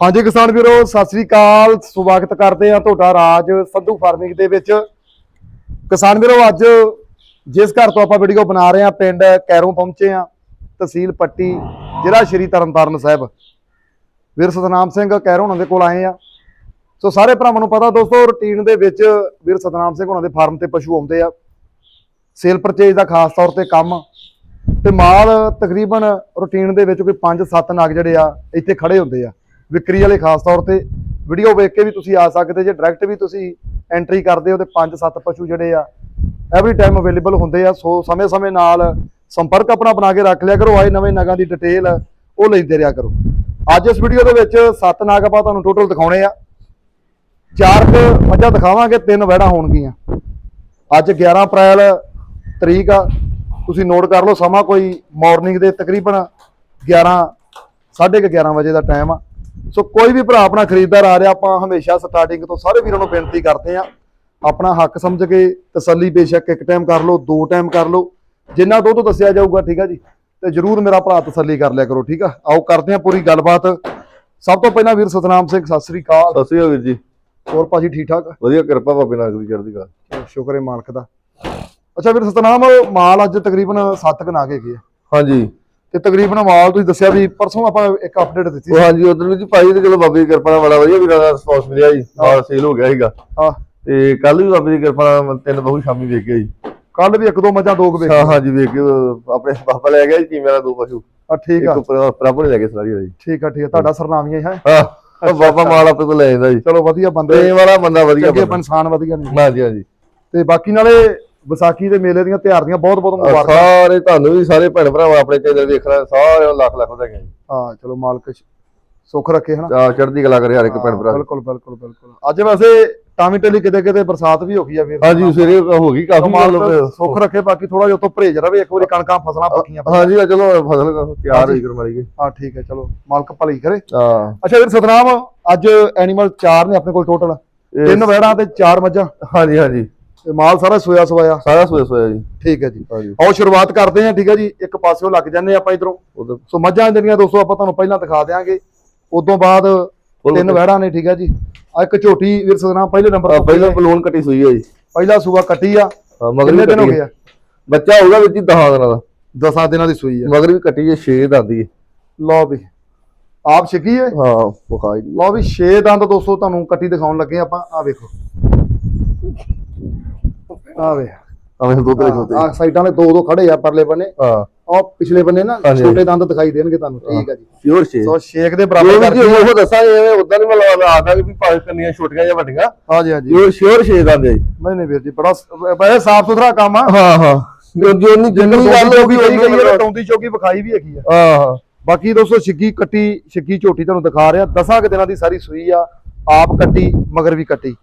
ਹਾਂਜੀ ਕਿਸਾਨ ਵੀਰੋ, ਸਤਿ ਸ੍ਰੀ ਅਕਾਲ। ਸਵਾਗਤ ਕਰਦੇ ਆ ਤੁਹਾਡਾ ਰਾਜ ਸੰਧੂ ਫਾਰਮਿੰਗ ਦੇ ਵਿੱਚ। ਕਿਸਾਨ ਵੀਰੋ, ਅੱਜ ਜਿਸ ਘਰ ਤੋਂ ਆਪਾਂ ਵੀਡੀਓ ਬਣਾ ਰਹੇ ਆ ਪਿੰਡ ਕੈਰੋਂ ਪਹੁੰਚੇ ਆ ਤਹਿਸੀਲ ਪੱਟੀ, ਜ਼ਿਲ੍ਹਾ ਸ਼੍ਰੀ ਤਰਨਤਾਰਨ ਸਾਹਿਬ। ਵੀਰ ਸਤਨਾਮ ਸਿੰਘ ਕੈਰੋਂ ਉਹਨਾਂ ਦੇ ਕੋਲ ਆਏ ਆ ਸੋ ਸਾਰੇ ਭਰਾਵਾਂ ਨੂੰ ਪਤਾ, ਦੋਸਤੋ ਰੁਟੀਨ ਦੇ ਵਿੱਚ ਵੀਰ ਸਤਨਾਮ ਸਿੰਘ ਉਹਨਾਂ ਦੇ ਫਾਰਮ ਤੇ ਪਸ਼ੂ ਆਉਂਦੇ ਆ। ਸੇਲ ਪਰਚੇਜ ਦਾ ਖਾਸ ਤੌਰ ਤੇ ਕੰਮ। ਤੇ ਮਾਲ ਤਕਰੀਬਨ ਰੁਟੀਨ ਦੇ ਵਿੱਚ ਕੋਈ 5-7 ਨਗ ਜਿਹੜੇ ਆ, ਇੱਥੇ ਖੜੇ ਹੁੰਦੇ ਆ। ਵਿਕਰੀ ਵਾਲੇ ਖਾਸ ਤੌਰ ਤੇ ਵੀਡੀਓ ਵੇਖ ਕੇ ਵੀ ਤੁਸੀਂ ਆ ਸਕਦੇ, ਜੇ ਡਾਇਰੈਕਟ ਵੀ ਤੁਸੀਂ ਐਂਟਰੀ ਕਰਦੇ ਹੋ ਤੇ 5-7 ਪਸ਼ੂ ਜਿਹੜੇ ਆ ਐਵਰੀ ਟਾਈਮ ਅਵੇਲੇਬਲ ਹੁੰਦੇ ਆ, ਸੋ ਸਮੇਂ-ਸਮੇਂ ਨਾਲ ਸੰਪਰਕ ਆਪਣਾ ਬਣਾ ਕੇ ਰੱਖ ਲਿਆ ਕਰੋ, ਆਏ ਨਵੇਂ ਨਗਾਂ ਦੀ ਡਿਟੇਲ ਉਹ ਲੈਂਦੇ ਰਿਹਾ ਕਰੋ। ਅੱਜ ਇਸ ਵੀਡੀਓ ਦੇ ਵਿੱਚ 7 ਨਗ ਆਪਾਂ ਤੁਹਾਨੂੰ ਟੋਟਲ ਦਿਖਾਉਣੇ ਆ। ਚਾਰ ਕੁ ਮੱਝਾਂ ਦਿਖਾਵਾਂਗੇ, ਤਿੰਨ ਵਹਿੜਾਂ ਹੋਣਗੀਆਂ। ਅੱਜ 11 ਅਪ੍ਰੈਲ ਤਰੀਕ ਆ, ਤੁਸੀਂ ਨੋਟ ਕਰ ਲਓ, ਸਮਾਂ ਕੋਈ ਮਾਰਨਿੰਗ ਦੇ ਤਕਰੀਬਨ 11 11:30 11 ਵਜੇ ਦਾ ਟਾਈਮ ਆ। ਸੋ ਕੋਈ ਵੀ ਭਰਾ ਆਪਣਾ ਖਰੀਦਦਾਰ ਆ ਰਿਹਾ ਆਪਾਂ ਹਮੇਸ਼ਾ ਸਟਾਰਟਿੰਗ ਤੋਂ ਸਾਰੇ ਵੀਰਾਂ ਨੂੰ ਬੇਨਤੀ ਕਰਦੇ ਆ ਆਪਣਾ ਹੱਕ ਸਮਝ ਕੇ ਤਸੱਲੀ ਬੇਸ਼ੱਕ ਇੱਕ ਟਾਈਮ ਕਰ ਲਓ ਦੋ ਟਾਈਮ ਕਰ ਲਓ ਜਿੰਨਾ ਦੁੱਧ ਦੱਸਿਆ ਜਾਊਗਾ ਠੀਕ ਆ ਜੀ ਤੇ ਜਰੂਰ ਮੇਰਾ ਭਰਾ ਤਸੱਲੀ ਕਰ ਲਿਆ ਕਰੋ ਠੀਕ ਆ? ਆਓ ਕਰਦੇ ਆ ਪੂਰੀ ਗੱਲਬਾਤ। ਸਭ ਤੋਂ ਪਹਿਲਾਂ ਵੀਰ ਸਤਨਾਮ ਸਿੰਘ ਸਤਿ ਸ੍ਰੀ ਅਕਾਲ। ਸਤਿ ਸ਼੍ਰੀ ਅਕਾਲ ਵੀਰ ਜੀ। ਹੋਰ ਭਾਜੀ ਠੀਕ ਠਾਕ? ਵਧੀਆ ਕਿਰਪਾ ਬਾਬੇ ਨਾਨਕ ਦੀ ਚੜ੍ਹਦੀ ਕਲਾ। ਸ਼ੁਕਰ ਹੈ ਮਾਲਕ ਦਾ। ਅੱਛਾ ਵੀਰ ਸਤਨਾਮ ਮਾਲ ਅੱਜ ਤਕਰੀਬਨ 7 ਕਨਾ ਕੇ ਗਏ ਹਾਂਜੀ। ਤੇ ਤਕਰੀਬਨ ਮਾਲ ਤੁਸੀਂ ਦੱਸਿਆ ਵੀ ਪਰਸੋਂ ਆਪਾਂ ਇੱਕ ਅਪਡੇਟ ਦਿੱਤੀ ਉਹ ਸੀ ਹਾਂਜੀ ਉਧਰ ਵੀ ਜੀ ਭਾਈ ਤੇ ਚਲੋ ਬਾਬੇ ਦੀ ਕਿਰਪਾ ਨਾਲ ਬੜਾ ਵਧੀਆ ਵੀਰਾਂ ਦਾ ਰਿਸਪੌਂਸ ਮਿਲਿਆ ਜੀ। ਮਾਲ ਸੇਲ ਹੋ ਗਿਆ ਸੀਗਾ। ਹਾਂ। ਤੇ ਕੱਲ ਵੀ ਬਾਬੇ ਦੀ ਕਿਰਪਾ ਨਾਲ ਤਿੰਨ ਬਹੁ ਸ਼ਾਮੀ ਵੇਖ ਗਿਆ ਜੀ। ਕੱਲ ਵੀ ਇੱਕ ਦੋ ਮੱਝਾਂ ਦੋ ਵੇਖ ਹਾਂ ਹਾਂਜੀ ਵੇਖ ਆਪਣੇ ਬਾਬਾ ਲੈ ਗਿਆ ਜੀ ਚੀਮੇ ਵਾਲਾ ਦੋ ਪਸ਼ੂ। ਆ ਠੀਕ ਆ। ਇੱਕ ਪ੍ਰਭੂ ਨੇ ਲੈ ਕੇ ਸਾਰੀ ਜੀ ਠੀਕ ਆ ਠੀਕ ਆ। ਤੁਹਾਡਾ ਸਰਨਾਮੀ ਹੈ? ਹਾਂ ਬਾਬਾ ਮਾਲ ਆਪਣੇ ਤੋਂ ਲੈ ਜਾਂਦਾ ਜੀ। ਚਲੋ ਵਧੀਆ ਬੰਦੇ। ਵਾਲਾ ਬੰਦਾ ਵਧੀਆ ਬੰਦਾ। ਇਨਸਾਨ ਵਧੀਆ ਨੇ। ਹਾਂਜੀ ਹਾਂਜੀ। ਤੇ ਬਾਕੀ ਨਾਲੇ ਵਿਸਾਖੀ ਦੇ ਮੇਲੇ ਦੀਆਂ ਤਿਉਹਾਰ ਦੀਆਂ ਬਹੁਤ ਬਹੁਤ ਮੁਬਾਰਕਾਂ। ਸਾਰੇ ਤੁਹਾਨੂੰ ਵੀ ਸਾਰੇ ਭੈਣ ਭਰਾ ਆਪਣੇ ਚੈਨਲ ਵੇਖਣਾ ਸਾਰਿਆਂ ਨੂੰ ਲੱਖ ਲੱਖ ਵਧਾਈਆਂ ਜੀ। ਹਾਂ ਚਲੋ ਮਾਲਕ ਸੁੱਖ ਰੱਖੇ ਹਨਾ? ਚੜ੍ਹਦੀ ਕਲਾ ਕਰੇ ਹਰ ਇੱਕ ਭੈਣ ਭਰਾ। ਬਿਲਕੁਲ ਬਿਲਕੁਲ ਬਿਲਕੁਲ। ਅੱਜ ਵੈਸੇ ਟਾਮੀ ਟਲੀ ਕਿਤੇ ਕਿਤੇ ਬਰਸਾਤ ਵੀ ਹੋ ਗਈ ਆ ਵੀਰ। ਹਾਂਜੀ ਸਵੇਰੇ ਹੋ ਗਈ ਕਾਫੀ ਸੁੱਖ ਰੱਖੇ ਬਾਕੀ ਥੋੜਾ ਜਿਹਾ ਉਤੋਂ ਪਰਹੇਜ ਰਵੇ ਇੱਕ ਵਾਰੀ ਕਣਕਾਂ ਫਸਲਾਂ ਪੱਕੀਆਂ। ਹਾਂਜੀ ਚਲੋ ਫਸਲ ਤਿਆਰ ਹੋਈ ਕਰਮਾਲੀ ਗਈ ਹਾਂ ਠੀਕ ਹੈ ਚਲੋ ਮਾਲਕ ਭਲੀ ਕਰੇ। ਹਾਂ। ਅੱਛਾ ਵੀਰ ਸਤਨਾਮ ਅੱਜ ਐਨੀਮਲ 4 ਨੇ ਆਪਣੇ ਕੋਲ ਟੋਟਲ ਤਿੰਨ ਵੈੜਾਂ ਤੇ ਚਾਰ ਮੱਝਾਂ। ਹਾਂਜੀ ਹਾਂਜੀ। ਤੇ ਮਾਲ ਸਾਰਾ ਸੋਇਆ ਸਵਾਇਆ? ਸਾਰਾ ਸੋਇਆ ਸੋਇਆ ਜੀ। ਠੀਕ ਹੈ ਜੀ। ਹਾਂਜੀ। ਆਓ ਸ਼ੁਰੂਆਤ ਕਰਦੇ ਹਾਂ ਠੀਕ ਹੈ ਜੀ। ਇੱਕ ਪਾਸਿਓਂ ਲੱਗ ਜੰਨੇ ਆਪਾਂ ਇਧਰੋਂ। ਉਧਰ। ਸੋ ਮੱਝਾਂ ਜਿਹੜੀਆਂ ਦੋਸਤੋ ਆਪਾਂ ਤੁਹਾਨੂੰ ਪਹਿਲਾਂ ਦਿਖਾ ਦਿਆਂਗੇ। ਉਦੋਂ ਬਾਅਦ ਤਿੰਨ ਵੈੜਾਂ ਨੇ ਠੀਕ ਹੈ ਜੀ। ਆ ਇੱਕ ਝੋਟੀ ਵੀਰ ਸਤਨਾਮ ਪਹਿਲੇ ਨੰਬਰ ਤੋਂ ਪਹਿਲਾਂ ਬਲੂਨ ਕੱਟੀ ਸੂਈ ਹੈ ਜੀ। ਪਹਿਲਾ ਸੂਆ ਕੱਟੀ ਆ। ਹਾਂ, ਮਗਰ ਕਿੰਨੇ ਦਿਨ ਹੋ ਕੱਟੀ ਗਏ ਹੈ। ਆ ਬੱਚਾ ਹੋਊਗਾ ਵਿੱਚ ਹੀ 10 ਦਿਨਾਂ ਦਾ। 10 ਦਿਨਾਂ ਦੀ ਸੂਈ ਆ। ਮਗਰ ਵੀ ਕੱਟੀ ਜੇ 6 ਦੰਦੀ ਹੈ ਲਓ ਵੀ। ਆਪ ਛਕੀ ਹੈ? ਹਾਂ ਬੁਖਾਈ ਦੀ ਲਓ ਵੀ 6 ਦੰਦ ਦੋਸਤੋ ਤੁਹਾਨੂੰ ਕੱਟੀ ਦਿਖਾਉਣ ਲੱਗੇ ਆਪਾਂ। ਆ ਵੇਖੋ। ਆ ਵੇ ਆਵੇਂ ਦੁੱਧ ਦੇ ਖੋਤੇ। ਆ ਸਾਈਡਾਂ ਦੇ ਦੋ ਦੋ ਖੜੇ ਆ ਪਰਲੇ ਬੰਨੇ। ਹਾਂ। ਆ ਪਿਛਲੇ ਬੰਨੇ ਨਾ। ਛੋਟੇ ਦੰਦ ਦਿਖਾਈ ਦੇਣਗੇ ਤੁਹਾਨੂੰ। ਠੀਕ ਆ ਜੀ। ਪਿਓਰ ਛੇ ਸੋ ਛੇਕ ਦੇ ਜੋ ਬਰਾਬਰ ਵੀ ਕਰਕੇ ਜੀ ਉਹ ਦੱਸਾਂਗੇ ਐਵੇਂ ਉਦਾਂ ਨਹੀਂ ਮੈਂ ਆਦਾ ਵੀ ਭਾਵੇਂ ਕੰਨੀਆਂ ਛੋਟੀਆਂ ਜਾਂ ਵੱਡੀਆਂ। ਹਾਂਜੀ ਹਾਂਜੀ। ਪਿਓਰ ਸ਼ਿਓਰ ਛੇ ਦੰਦ ਹੈ ਜੀ। ਨਹੀਂ ਨਹੀਂ ਵੀਰ ਜੀ ਬੜਾ ਬੜਾ ਸਾਫ਼ ਸੁਥਰਾ ਕੰਮ ਆ। ਹਾਂ ਹਾਂ। ਜੋ ਜੋ ਨਹੀਂ ਜਿੰਨੀ ਗੱਲ ਹੋ ਗਈ ਕਹੀ ਗਈ ਹੈ ਹਾਂ ਟੌਂਦੀ ਚੌਕੀ ਵਿਖਾਈ ਵੀ ਹੈਗੀ ਆ। ਹਾਂ ਬਾਕੀ ਦੋਸਤੋ ਛਿੱਗੀ ਕੱਟੀ ਛਿੱਗੀ ਝੋਟੀ ਤੁਹਾਨੂੰ ਦਿਖਾ ਰਿਹਾ। ਦਸਾਂ ਕੁ ਦਿਨਾਂ ਦੀ ਸਾਰੀ ਸੂਈ ਆ। ਆਪ ਕੱਟੀ ਮਗਰ ਵੀ ਕੱਟੀ।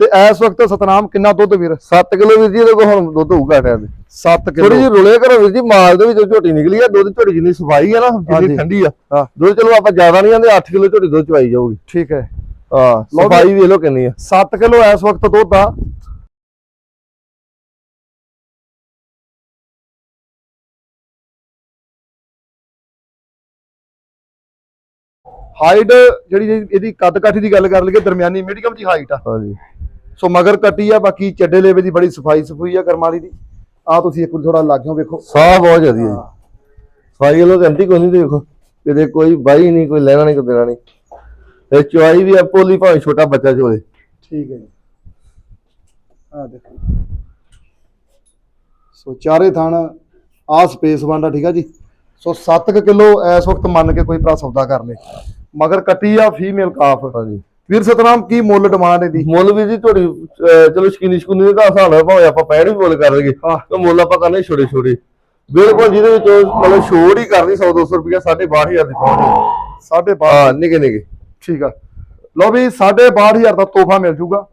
ਤੇ ਇਸ ਵਕਤ ਸਤਨਾਮ ਕਿੰਨਾ ਦੁੱਧ ਵੀਰ? 7 ਕਿਲੋ ਵੀਰ ਜੀ ਇਹਦੇ ਕੋਲ ਹੁਣ ਦੁੱਧ ਹੋਊਗਾ ਟਾਈਮ 7 ਥੋੜੀ ਕਿਲੋ। ਜਿਹੀ ਰੁਲੇ ਕਰੋ ਵੀਰ ਜੀ ਮਾਲ ਦੇ ਵਿੱਚੋਂ ਝੋਟੀ ਨਿਕਲੀ ਆ ਦੁੱਧ ਝੋਟੀ ਜਿੰਨੀ ਸਫ਼ਾਈ ਆ ਨਾ। ਜਿੰਨੀ ਠੰਡੀ ਆ ਹਾਂ। ਦੁੱਧ ਚਲੋ ਆਪਾਂ ਜ਼ਿਆਦਾ ਨਹੀਂ ਆਂਦੇ 8 ਕਿਲੋ ਝੋਟੀ ਦੁੱਧ ਚਵਾਈ ਜਾਊਗੀ। ਠੀਕ ਹੈ। ਹਾਂ ਸਫ਼ਾਈ ਵੇਖ ਲਓ ਕਿੰਨੀ ਆ। 7 ਕਿਲੋ ਇਸ ਵਕਤ ਦੁੱਧ ਆ। ਹਾਈਟ ਜਿਹੜੀ ਇਹ- ਇਹਦੀ ਕੱਦ ਕਾਠੀ ਦੀ ਗੱਲ ਕਰ ਲਈਏ ਦਰਮਿਆਨੀ ਮੀਡੀਅਮ ਜੀ ਹਾਈਟ ਆ। ਹਾਂਜੀ। ਸੋ ਮਗਰ ਕੱਟੀ ਆ ਬਾਕੀ ਚੱਡੇ ਲੇਵੇ ਦੀ ਬੜੀ ਸਫ਼ਾਈ ਸਫੂਈ ਆ ਕਰਮਾਲੀ ਦੀ। ਆ ਤੁਸੀਂ ਇੱਕ ਵਾਰ ਥੋੜਾ ਲਾਗਿਓ ਵੇਖੋ। ਸਾਹ ਬਹੁਤ ਜ਼ਿਆਦੀ ਹੈ ਸਫ਼ਾਈ ਲੋ ਕਹਿੰਦੀ ਕੋਈ ਨਹੀਂ ਦੇਖੋ। ਕਿਤੇ ਕੋਈ ਬਾਈ ਨਹੀਂ ਕੋਈ ਲੈਣਾ ਨਹੀਂ ਕੋਈ ਦੇਣਾ ਨਹੀਂ। ਇਹ ਚਵਾਈ ਵੀ ਆ ਪੋਲੀ ਭਾਵੇਂ ਛੋਟਾ ਬੱਚਾ ਚੋਲੇ। ਠੀਕ ਹੈ ਜੀ। ਆ ਦੇਖੋ। ਸੋ ਚਾਰੇ ਥਣ ਆ ਸਪੇਸ ਬਣਦਾ ਠੀਕ ਆ ਜੀ। ਸੋ 7 ਕਿਲੋ ਇਸ ਵਕਤ ਮੰਨ ਕੇ ਕੋਈ ਭਰਾ ਸੌਦਾ ਕਰ ਲੇ। ਮਗਰ ਕੱਟੀ ਆ ਫੀਮੇਲ ਕਾਫ ਹਾਂਜੀ। ਵੀਰ ਸਤਨਾਮ ਕੀ ਮੁੱਲ ਡਿਮਾਂਡ ਇਹਦੀ? ਮੁੱਲ ਵੀ ਜੀ ਤੁਹਾਡੀ ਚਲੋ ਸ਼ਕੀਨੀ ਸ਼ਕੂਨੀ ਦਾ ਹਿਸਾਬ ਨਾਲ ਭਾਵੇਂ ਆਪਾਂ ਪੈਣ ਵੀ ਮੁੱਲ ਕਰ ਲਈਏ। ਤਾਂ ਮੁੱਲ ਆਪਾਂ ਕਰਨੇ ਛੋਟੇ ਛੋਟੇ। ਬਿਲਕੁਲ ਜਿਹਦੇ ਵਿੱਚ ਮਤਲਬ ਛੋੜ ਹੀ ਕਰਨੀ 100 200 ਰੁਪਇਆ 62000 ਦੀ ਪਹੁੰਚ ਸਾਢੇ ਬਾਰਾਂ ਹਾਂ ਨਿੱਕੇ ਨਿੱਕੇ। ਠੀਕ ਆ। ਲਓ ਵੀ 62000 ਦਾ ਤੋਹਫਾ ਮਿਲ ਜੂਗਾ।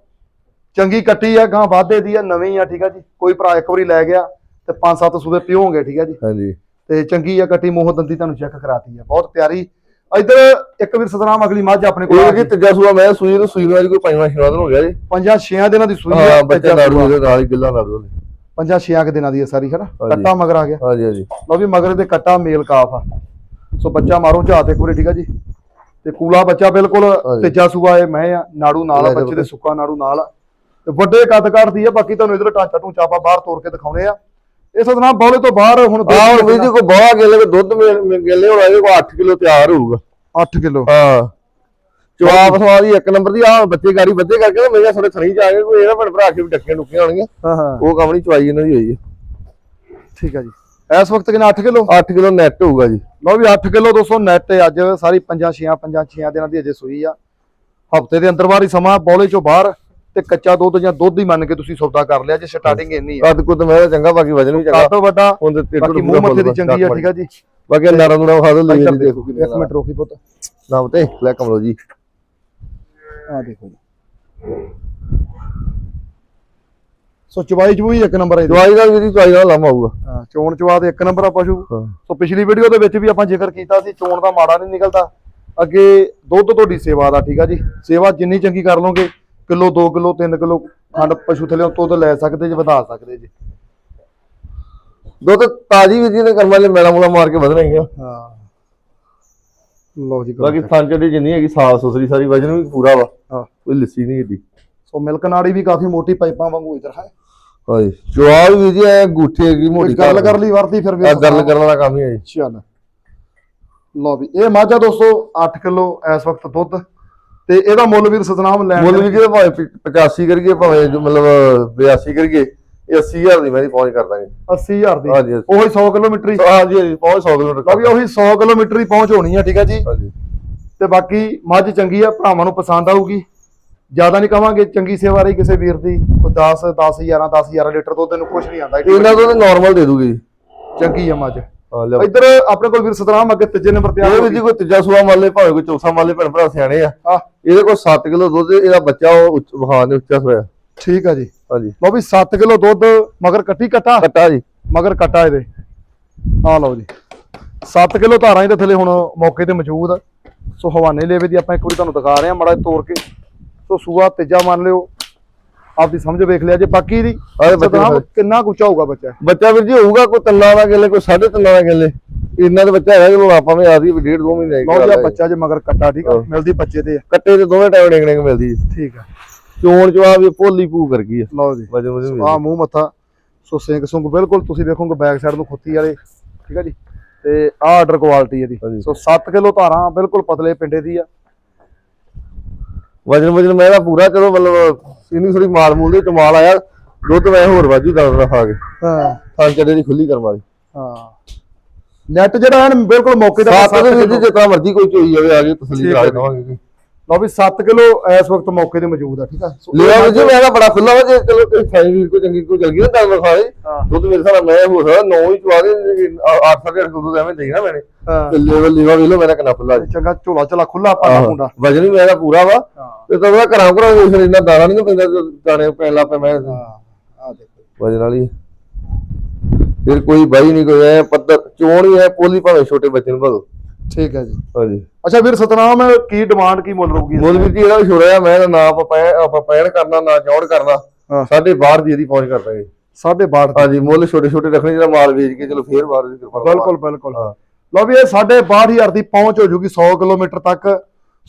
ਚੰਗੀ ਕੱਟੀ ਆ ਗਾਂ ਵਾਧੇ ਦੀ ਆ ਨਵੀਂ ਆ ਠੀਕ ਆ ਜੀ। ਕੋਈ ਭਰਾ ਇੱਕ ਵਾਰੀ ਲੈ ਗਿਆ ਤੇ ਪੰਜ ਸੱਤ ਸੂਬੇ ਪਿਓਗੇ ਠੀਕ ਆ ਜੀ। ਹਾਂਜੀ। ਤੇ ਚੰਗੀ ਆ ਕੱਟੀ ਮੋਹ ਦੰਦੀ ਤੁਹਾਨੂੰ ਚੈੱਕ ਕਰਾਤੀ ਆ। ਬਹੁਤ ਪਿਆਰੀ ਇਧਰ ਇੱਕ ਵੀਰ ਸਤਨਾਮ ਅਗਲੀ ਮੱਝ ਆਪਣੇ ਕੋਲ ਇਹ ਆ ਕਿ ਗਈ। ਤੀਜਾ ਸੂਆ ਮੈਂ ਸੂਈ ਨੂੰ ਸੂਈ ਨੂੰ ਅੱਜ ਕੋਈ ਪੰਜਵਾਂ ਦਿਨ ਹੋ ਗਿਆ ਜੀ ਪੰਜਾਂ ਛੇਆਂ ਦਿਨਾਂ ਦੀ ਸੂਈ ਆ ਹਾਂ ਬੱਚਾ ਨਾੜੂ। ਇਹਦੇ ਨਾਲ ਹੀ ਗਿੱਲਾ ਨਾੜੂ ਉਹਦੇ। ਪੰਜਾਂ ਛੇਆਂ ਕੁ ਦਿਨਾਂ ਦੀ ਸਾਰੀ ਹੈ ਨਾ ਹਾਂਜੀ। ਕੱਟਾ ਮਗਰ ਆ ਗਿਆ ਹਾਂਜੀ ਹਾਂਜੀ ਲਓ ਵੀ ਮਗਰ ਦੇ ਕੱਟਾ ਮੇਲ ਕਾਫ ਆ ਸੋ ਬੱਚਾ ਮਾਰੋ ਝਾਤ ਇੱਕ ਵਾਰੀ ਠੀਕ ਆ ਜੀ ਤੇ ਕੂਲਾ ਬੱਚਾ ਬਿਲਕੁਲ। ਤੀਜਾ ਸੂਆ ਇਹ ਮੈਂ ਆ ਨਾੜੂ ਨਾਲ ਆ ਬੱਚੇ ਦੇ। ਸੁੱਕਾ ਨਾੜੂ ਨਾਲ ਆ ਤੇ ਵੱਡੇ ਕੱਦ ਕੱਢਦੀ ਆ ਬਾਕੀ ਤੁਹਾਨੂੰ ਇਧਰ ਢਾਂਚਾ ਢੂੰਚਾ ਆਪਾਂ ਬਾਹਰ ਤੋੜ ਕੇ ਦਿਖਾਉਣੇ ਆ ਇਹ ਸਦਨਾ ਬੌਲੇ ਤੋਂ ਬਾਹਰ ਹੁਣ ਆ ਹੁਣ ਵੀ ਜੀ ਕੋ ਬਾਹ ਗੇਲੇ ਦੁੱਧ ਗੇਲੇ ਹੋਣਾ ਇਹਦੇ ਕੋ 8 ਕਿਲੋ ਤਿਆਰ ਹੋਊਗਾ। 8 ਕਿਲੋ? ਹਾਂ। ਜਵਾਬ ਸਵਾਦੀ ਇੱਕ ਨੰਬਰ ਦੀ ਆ ਬੱਚੇ ਗਾੜੀ ਬੱਚੇ ਕਰਕੇ ਨਾ ਮੇਰੇ ਥੋੜੇ ਥਣੀ ਜਾ ਕੇ ਕੋਈ ਇਹਦਾ ਭਣ ਭਰਾ ਕੇ ਵੀ ਡੱਕੀਆਂ ਡੁੱਕੀਆਂ ਹੋਣਗੀਆਂ। ਹਾਂ ਹਾਂ। ਉਹ ਕੰਮ ਨਹੀਂ ਚਵਾਈ ਇਹਨਾਂ ਦੀ ਹੋਈ ਹੈ। ਠੀਕ ਆ ਜੀ। ਇਸ ਵਕਤ ਕਿੰਨਾ 8 ਕਿਲੋ? 8 ਕਿਲੋ ਨੈਟ ਹੋਊਗਾ ਜੀ। ਲਓ ਵੀ 8 ਕਿਲੋ 200 ਨੈਟ ਹੈ ਅੱਜ ਸਾਰੀ ਪੰਜਾਂ ਛੀਆਂ ਪੰਜਾਂ ਛੀਆਂ ਦਿਨਾਂ ਦੀ ਅਜੇ ਸੂਈ ਆ। ਹਫ਼ਤੇ ਦੇ ਅੰਦਰ ਬਾਹਰ ਹੀ ਸਮਾਂ ਬੌਲੇ ਚੋਂ ਬਾਹਰ। ਤੇ ਕੱਚਾ ਦੁੱਧ ਜਾਂ ਦੁੱਧ ਹੀ ਮੰਨ ਕੇ ਤੁਸੀਂ ਸੌਦਾ ਕਰ ਲਿਆ ਜੇ ਸਟਾਰਟਿੰਗ ਇੰਨੀ ਆ। ਕੱਦ ਕੁੱਦ ਮੇਰਾ ਚੰਗਾ ਬਾਕੀ ਵਜਨ ਵੀ ਚੰਗਾ। ਕੱਦ ਵੱਡਾ ਉਹਦੇ ਤੇ ਬਾਕੀ ਮੂੰਹ ਮੱਥੇ ਦੀ ਚੰਗੀ ਆ ਠੀਕ ਆ ਜੀ? ਬਾਕੀ ਨਾਰਾ ਨੂਰਾ ਖਾ ਦੋ ਲਈ ਇੱਧਰ ਦੇਖੋ ਦੇਖੋ ਇੱਕ ਮਿੰਟ ਰੋਕੀ ਪੁੱਤ। ਨਾਮ ਤੇ ਲੈ ਕਮਲੋ ਜੀ। ਆ ਦੇਖੋ ਜੀ। ਸੋ ਚਵਾਈ ਚਵੂਈ ਇੱਕ ਨੰਬਰ ਹੈ। ਦਵਾਈ ਦਾ ਵੀ ਜੀ ਦਵਾਈ ਦਾ ਲਾਮਾ ਆਊਗਾ ਹਾਂ ਚੋਣ ਚਵਾ ਦੇ ਇੱਕ ਨੰਬਰ ਆ ਪਸ਼ੂ। ਹਾਂ। ਸੋ ਪਿਛਲੀ ਵੀਡੀਓ ਦੇ ਵਿੱਚ ਵੀ ਆਪਾਂ ਜ਼ਿਕਰ ਕੀਤਾ ਸੀ ਚੋਣ ਦਾ ਮਾੜਾ ਨਹੀਂ ਨਿਕਲਦਾ। ਅੱਗੇ ਦੁੱਧ ਤੁਹਾਡੀ ਸੇਵਾ ਦਾ ਠੀਕ ਆ ਜੀ? ਸੇਵਾ ਜਿੰਨੀ ਚੰਗੀ ਕਰ ਲਓਗੇ ਕਿਲੋ 2 ਕਿਲੋ 3 ਕਿਲੋ ਖੰਡ ਪਸ਼ੂ ਥੱਲੇ ਦੁੱਧ ਲੈ ਸਕਦੇ ਜੇ ਵਧਾ ਸਕਦੇ ਜੀ। ਦੁੱਧ ਤਾਜੀ ਵੀ ਜੀ ਨੇ ਕਰਮ ਵਾਲੇ ਮੈਲਾ ਮੂਲਾ ਮਾਰ ਕੇ ਵਧਣਾ ਹੀ ਆ। ਹਾਂ। ਲਓ ਜੀ ਬਾਕੀ ਥਾਂ ਚੜੀ ਜਿੰਨੀ ਹੈਗੀ ਸਾਫ਼ ਸੁਥਰੀ ਸਾਰੀ ਵਜਨ ਵੀ ਪੂਰਾ ਵਾ। ਹਾਂ। ਕੋਈ ਲੱਸੀ ਨਹੀਂ ਏਡੀ ਸੋ ਮਿਲਕ ਨਾੜੀ ਵੀ ਕਾਫੀ ਮੋਟੀ ਪਾਈਪਾਂ ਵਾਂਗੂ ਇਧਰ ਹੈ। ਹਾਂਜੀ। ਜਵਾਬ ਵੀ ਜੀ ਐ ਗੂਠੇ ਹੈਗੀ ਮੋਟੀ ਗੱਲ ਕਰ ਲਈ ਵਰਤੀ ਫਿਰ ਵੀ ਗੱਲ ਕਰਨ ਵਾਲਾ ਕੰਮ ਹੀ ਹੈ ਚੱਲ। ਲਓ ਵੀ ਇਹ ਮਾਝਾ ਦੋਸਤੋ 8 ਕਿਲੋ ਇਸ ਵਕਤ ਦੁੱਧ। ਤੇ ਇਹਦਾ ਮੁੱਲ ਵੀਰ ਸਤਨਾਮ ਲੈਣ ਮੁੱਲ ਵੀ ਕਿਤੇ ਭਾਵੇਂ 85 ਕਰੀਏ ਭਾਵੇਂ ਜੋ ਮਤਲਬ 82 ਕਰੀਏ ਇਹ 80000 ਦੀ ਮੈਂ ਪਹੁੰਚ ਕਰ ਦਾਂਗੇ। 80000 ਦੀ। ਹਾਂਜੀ। ਉਹੀ 100 ਕਿਲੋਮੀਟਰ ਹੀ। ਹਾਂਜੀ ਹਾਂਜੀ ਪਹੁੰਚ 100 ਕਿਲੋਮੀਟਰ ਵੀ ਉਹੀ 100 ਕਿਲੋਮੀਟਰ ਹੀ ਪਹੁੰਚ ਹੋਣੀ ਆ ਠੀਕ ਆ ਜੀ? ਹਾਂਜੀ। ਤੇ ਬਾਕੀ ਮੱਝ ਚੰਗੀ ਆ ਭਰਾਵਾਂ ਨੂੰ ਪਸੰਦ ਆਊਗੀ। ਜ਼ਿਆਦਾ ਨਹੀਂ ਕਵਾਂਗੇ ਚੰਗੀ ਸੇਵਾ ਰਹੀ ਕਿਸੇ ਵੀਰ ਦੀ। ਕੋਈ 10 10 11 10 11 ਲੀਟਰ ਦੁੱਧ ਤੈਨੂੰ ਕੁਝ ਨਹੀਂ ਆਂਦਾ ਇਹਨਾਂ ਤੋਂ ਨਾਰਮਲ ਦੇ ਦੂਗੀ। ਚੰਗੀ ਆ ਮੱਝ। ਇੱਧਰ ਆਪਣੇ ਕੋਲ ਵੀਰ ਸਤਨਾਮ ਅੱਗੇ ਤੀਜੇ ਨੰਬਰ ਤੇ ਆ ਇਹ ਵੀ ਜੀ ਕੋਈ ਤੀਜਾ ਸੂਆ ਮੰਨ ਲੈ ਭਾਵੇਂ ਕੋਈ ਚੌਥਾ ਮੰਨ ਲੈ ਭੈਣ ਭਰਾ ਸਿਆਣੇ ਆ। ਆ ਇਹਦੇ ਕੋਲ 7 ਕਿਲੋ ਦੁੱਧ ਇਹਦਾ ਬੱਚਾ ਉਹ ਉੱਚ- ਵਹਾਅ ਨੇ ਉੱਚਾ ਹੋਇਆ ਠੀਕ ਆ ਜੀ। ਹਾਂਜੀ। ਲਓ ਵੀ 7 ਕਿਲੋ ਦੁੱਧ ਮਗਰ ਕੱਟੀ ਕੱਟਾ। ਕੱਟਾ ਜੀ। ਮਗਰ ਕੱਟਾ ਇਹਦੇ। ਆ ਲਓ ਜੀ। 7 ਕਿਲੋ ਧਾਰਾਂ ਇਹਦੇ ਥੱਲੇ ਹੁਣ ਮੌਕੇ ਤੇ ਮੌਜੂਦ ਆ। ਸੋ ਹਵਾਨੇ ਲੇਵੇ ਦੀ ਆਪਾਂ ਇੱਕ ਵਾਰੀ ਤੁਹਾਨੂੰ ਦਿਖਾ ਰਹੇ ਹਾਂ ਮੜਾ ਤੋੜ ਕੇ। ਸੋ ਸੂਆ ਤੀਜਾ ਮੰਨ ਲਿਓ। ਆਪਦੀ ਸਮਝ ਵੇਖ ਲਿਆ ਜੇ ਬਾਕੀ ਦੀ। ਸਤਨਾਮ ਦਾ- ਕਿੰਨਾ ਕੁ ਉੱਚਾ ਹੋਊਗਾ ਬੱਚਾ? ਬੱਚਾ ਵੀਰ ਜੀ ਹੋਊਗਾ ਕੋਈ ਤਿੰਨਾਂ ਦਾ ਕਿੱਲੇ ਕੋਈ ਸਾਢੇ ਤਿੰਨਾਂ ਦਾ ਕਿੱਲੇ ਇੰਨਾ ਤੇ ਬੱਚਾ ਹੈਗਾ ਜਦੋਂ ਆਪਾਂ ਵੀ ਆਦੀ ਡੇਢ ਦੋ ਮਹੀਨੇ ਜੀ ਆਹ ਬੱਚਾ ਜੇ ਮਗਰ ਕੱਟਾ ਠੀਕ ਆ? ਹਾਂ। ਮਿਲਦੀ ਬੱਚੇ ਤੇ। ਕੱਟੇ ਤੇ ਦੋਵੇਂ ਟਾਈਮ ਡੇਗਣੇ ਕਿ ਮਿਲਦੀ। ਠੀਕ ਆ। ਚੋਣ ਜਵਾਬ ਵੀ ਭੋਲੀ ਭੂ ਕਰ ਗਈ ਆ। ਲਓ ਜੀ। ਵਜਨ ਵਜਨ ਆ ਮੂੰਹ ਮੱਥਾ। ਸੋ ਸਿੰਗ ਸੁੰਗ ਬਿਲਕੁਲ ਤੁਸੀਂ ਦੇਖੋਗੇ ਬੈਕ ਸਾਈਡ ਨੂੰ ਖੁੱਤੀ ਵਾਲੇ। ਠੀਕ ਆ ਜੀ? ਤੇ ਆ ਆਰਡਰ ਕੁਆਲਿਟੀ ਇਹਦੀ। ਸੋ 7 ਕਿਲੋ ਧਾਰਾਂ ਬਿਲਕੁਲ ਪਤਲੇ ਪਿੰਡੇ ਦੀ ਆ। ਵਜਨ ਵਜਨ ਮੈਂ ਇਹਦਾ ਪੂਰਾ ਚਲੋ ਮਤਲਬ ਇੰਨੀ ਥੋੜੀ ਮਾਲ ਮੂਲ ਦੇ ਕਮਾਲ ਆਇਆ ਦੁੱਧ ਮੈਂ ਹੋਰ ਵਾਜੂ ਦਾ ਰਖਾ ਕੇ। ਹਾਂ। ਥਾਂ ਚੱਲੇ ਦੀ ਖੁੱਲੀ ਕਰਵਾ ਲਈ ਹਾਂ। ਨੈਟ ਜਿਹੜਾ ਐਨ ਬਿਲਕੁਲ ਮੌਕੇ ਦਾ ਸੱਤ ਦੇ ਵਿੱਚ ਮਰਜ਼ੀ ਕੋਈ ਚੋਈ ਜਾਵੇ ਆ ਕੇ ਤਸਲੀ ਕਰਾ ਹੈ। ਦੇਵਾਂਗੇ। ਲਓ ਵੀ 7 ਕਿਲੋ ਇਸ ਵਕਤ ਮੌਕੇ ਤੇ ਮੌਜੂਦ ਆ ਠੀਕ ਆ? ਲਿਆ ਵੀ ਜੀ ਮੈਂ ਤਾਂ ਬੜਾ ਖੁੱਲਾ ਵਾ ਜੇ ਚਲੋ ਕੋਈ ਸਾਈ ਵੀਰ ਕੋਈ ਚੰਗੀ ਕੋਈ ਚਲ ਗਈ ਨਾ ਤਾਂ ਹਾਂ। ਦੁੱਧ ਮੇਰੇ ਸਾਰਾ ਮੈਂ ਹੋ ਸਕਦਾ 9 ਹੀ ਚਵਾ ਦੇ 8 ਸਾਢੇ ਦੁੱਧ ਐਵੇਂ ਨਾ ਮੈਨੇ। ਤੇ ਲੈਵਲ ਲੀਵਾ ਵੇਖ ਲਓ ਮੇਰਾ ਕਿੰਨਾ ਖੁੱਲਾ ਜੀ। ਚੰਗਾ ਝੋਲਾ ਚਲਾ ਖੁੱਲਾ ਪਾਣਾ ਹੁੰਦਾ ਵਜਨ ਵੀ ਮੇਰਾ ਪੂਰਾ ਵਾ। ਤੇ ਤਾਂ ਉਹਦਾ ਘਰਾਂ ਘਰਾਂ ਦੇ ਫਿਰ ਇੰਨਾ ਦਾਣਾ ਨਹੀਂ ਪੈਂਦਾ ਦਾਣੇ ਪੈਣ ਲੱਗ ਪਏ ਮੈਂ ਆ ਦੇਖੋ। ਵਜਨ ਵਾਲੀ। ਫਿਰ ਕੋਈ ਬਾਈ ਨਹੀਂ ਕੋਈ ਐ ਪੱਧਰ ਚੋਣ ਹੀ ਹੈ ਪੋਲੀ ਭਾਵੇਂ ਛੋਟੇ ਬੱਚੇ ਨੂੰ ਭਾਦੋ ਠੀਕ ਹੈ ਜੀ। ਹਾਂਜੀ। ਅੱਛਾ ਵੀਰ ਸਤਨਾਮ ਕੀ ਡਿਮਾਂਡ ਕੀ ਮੁੱਲ ਰਹੂਗੀ ਮੁੱਲ ਵੀ ਜੀ ਇਹਦਾ ਛੋੜਿਆ ਮੈਂ ਨਾ ਆਪਾਂ ਪੈ ਆਪਾਂ ਪੈਣ ਕਰਨਾ ਨਾ ਚੌੜ ਕਰਨਾ। ਸਾਡੇ ਬਾਹਰ ਦੀ ਇਹਦੀ ਪਹੁੰਚ ਕਰ ਦਾਂਗੇ। ਸਾਢੇ ਬਾਹਠ ਦੀ। ਹਾਂਜੀ ਮੁੱਲ ਛੋਟੇ ਛੋਟੇ ਰੱਖਣੇ ਜਿਹੜਾ ਮਾਲ ਵੇਚ ਕੇ ਚਲੋ ਫੇਰ ਬਾਹਰ ਦੀ ਕਿਰਪਾ ਬਿਲਕੁਲ ਬਿਲਕੁਲ। ਹਾਂ। ਲਓ ਵੀ ਇਹ ਬਾਹਠ ਹਜ਼ਾਰ ਦੀ ਪਹੁੰਚ ਹੋ ਜੂਗੀ 100 ਕਿਲੋਮੀਟਰ ਤੱਕ।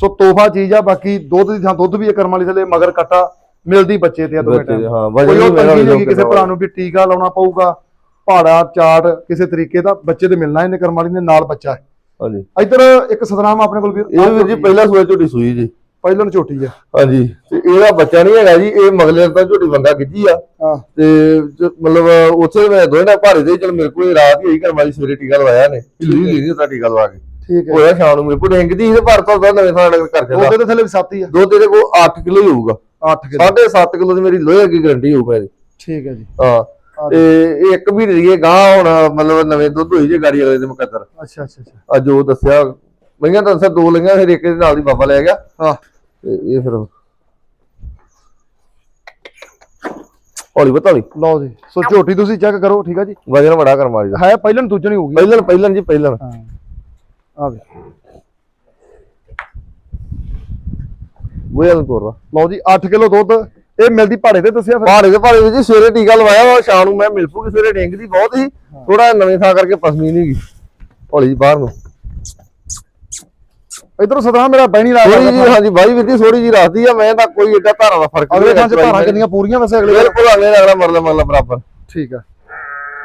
ਸੋ ਤੋਹਫਾ ਚੀਜ਼ ਆ ਬਾਕੀ ਦੁੱਧ ਦੀ ਥਾਂ ਦੁੱਧ ਵੀ ਇਹ ਕਰਮ ਵਾਲੀ ਥਲੇ ਮਗਰ ਕੱਟਾ ਮਿਲਦੀ ਬੱਚੇ ਤੇ ਆ ਦੇ, ਟਾਈਮ ਹਾਂ ਕੋਈ ਵਜਨ ਉਹ ਵੀ ਮੇਰਾ ਤੰਗੀ ਨਹੀਂ ਵੀ ਕਿਸੇ ਭਰਾ ਨੂੰ ਵੀ ਟੀਕਾ ਲਾਉਣਾ ਪਊਗਾ ਪਹਾੜਾ ਚਾਟ ਕਿਸੇ ਤਰੀਕੇ ਦਾ ਬੱਚੇ ਤੇ ਮਿਲਣਾ ਇਹਨੇ ਕਰਮ ਵਾਲੀ ਦੇ ਨਾਲ ਬੱਚਾ ਹੈ। ਹਾਂਜੀ। ਇੱਧਰ ਇੱਕ ਸਤਨਾਮ ਆਪਣੇ ਕੋਲ ਵੀਰ ਇਹ ਵੀ ਜੀ ਪਹਿਲਾ ਸੂਆ ਝੋਟੀ ਸੂਈ ਜੀ। ਪਹਿਲਾਂ ਝੋਟੀ ਆ। ਹਾਂਜੀ। ਤੇ ਇਹਦਾ ਬੱਚਾ ਨਹੀਂ ਹੈਗਾ ਜੀ ਇਹ ਮਗਲੇ ਤਾਂ ਝੋਟੀ ਬੰਦਾ ਗਿੱਜੀ ਆ। ਤੇ ਮਤਲਬ ਉੱਥੇ ਮੈਂ ਦੋਵੇਂ ਨਾਲ ਭਾਰੇ ਦੇ ਚਲ ਮੇਰੇ ਕੋਲ ਰਾਤ ਹੀ ਹੋਈ ਘਰ ਵਾਲੀ ਸਵੇਰੇ ਟੀਕਾ ਲਵਾਇਆ ਨੇ। ਢਿੱਲੀ ਨਹੀਂ ਤਾਂ ਟੀਕਾ ਲਵਾ ਕੇ। ਠੀਕ ਹੈ। ਹੋਇਆ ਸ਼ਾਮ ਨੂੰ ਮੇਰੇ ਕੋਲ ਡਿੰਗਦੀ ਸੀ ਭਰ ਤੋਂ ਨਵੇਂ ਥਾਂ ਕਰ ਜਾਂਦਾ ਉਹਦੇ ਤੇ ਥੱਲੇ ਵੀ ਸੱਤ ਹੀ ਆ। ਦੁੱਧ ਇਹਦੇ ਕੋਲ 8 ਕਿਲੋ ਹੀ ਹੋਊਗਾ। 8 ਕਿਲੋ। 7.5 ਕਿਲੋ ਦੀ ਮੇਰੀ ਲੋਹੇ ਦੀ ਗਰੰਟੀ ਹੋਊ ਮੇਰੀ ਠੀਕ ਹੈ ਜੀ। ਹਾਂ। ਤੇ ਇਹ ਇੱਕ ਵੀ ਦੀ ਗਾਂ ਹੁਣ ਮਤਲਬ ਨਵੇਂ ਦੁੱਧ ਹੋਈ ਜੇ ਗਾੜੀ ਅਗਲੇ ਦੇ ਮੁਕੱਦਰ। ਅੱਛਾ ਅੱਛਾ ਅੱਛਾ। ਅੱਜ ਉਹ ਦੱਸਿਆ ਮਈਆਂ ਤਾਂ ਦੱਸਿਆ ਦੋ ਲਈਆਂ ਫਿਰ ਇੱਕ ਦੇ ਨਾਲ ਦੀ ਬਾਬਾ ਲੈ ਗਿਆ। ਹਾਂ। ਇਹ ਫਿਰ ਹੌਲੀ ਬਤਾਲੀ ਲਓ ਜੀ ਸੋ ਝੋਟੀ ਤੁਸੀਂ ਚੈੱਕ ਕਰੋ ਠੀਕ ਆ ਜੀ? ਵਜਨ ਬੜਾ ਕਰ ਮਾਰੀ ਦਾ। ਹੈ ਪਹਿਲਾਂ ਦੂਜਣੀ ਹੋਊਗੀ ਪਹਿਲਨ ਪਹਿਲਨ ਜੀ ਪਹਿਲਨ ਹਾਂ। ਆ ਵੇ ਨੂੰ ਤੋਰਦਾ ਲਓ ਜੀ 8 ਕਿਲੋ ਦੁੱਧ ਇਹ ਮਿਲਦੀ ਪਹਾੜੇ ਤੇ ਦੱਸਿਆ ਫਿਰ? ਪਹਾੜੇ ਦੇ ਪਹਾੜੇ ਜੀ ਸਵੇਰੇ ਟੀਕਾ ਲਵਾਇਆ ਵਾ ਸ਼ਾਮ ਨੂੰ ਮੈਂ ਮਿਲ ਪੂਗੀ ਸਵੇਰੇ ਡੇਂਗਦੀ ਬਹੁਤ ਸੀ। ਥੋੜਾ ਨਵੇਂ ਥਾਂ ਕਰਕੇ ਪਸਮੀ ਨਹੀਂ ਗਈ ਹੌਲੀ ਜਿਹੀ ਬਾਹਰ ਨੂੰ। ਇਧਰੋਂ ਸਤਨਾਮ ਮੇਰਾ ਬਹਿਣੀ ਲਾ ਥੋੜੀ ਜੀ ਹਾਂਜੀ ਬਾਈ ਵੀਰ ਜੀ ਥੋੜੀ ਜੀ ਰੱਖਦੀ ਆ ਮੈਂ ਤਾਂ ਕੋਈ ਏਡਾ ਧਾਰਾਂ ਦਾ ਫ਼ਰਕ ਅਗਲੇ ਹੈਗਾ ਥਾਂ 'ਚ ਧਾਰਾਂ ਕਿੰਨੀਆਂ ਪੂਰੀਆਂ ਵੈਸੇ ਅਗਲੇ ਬਿਲਕੁਲ ਅਗਲੇ ਦਾ ਅਗਲਾ ਮਰਲਾ ਮਰਲਾ ਬਰਾਬਰ। ਠੀਕ ਹੈ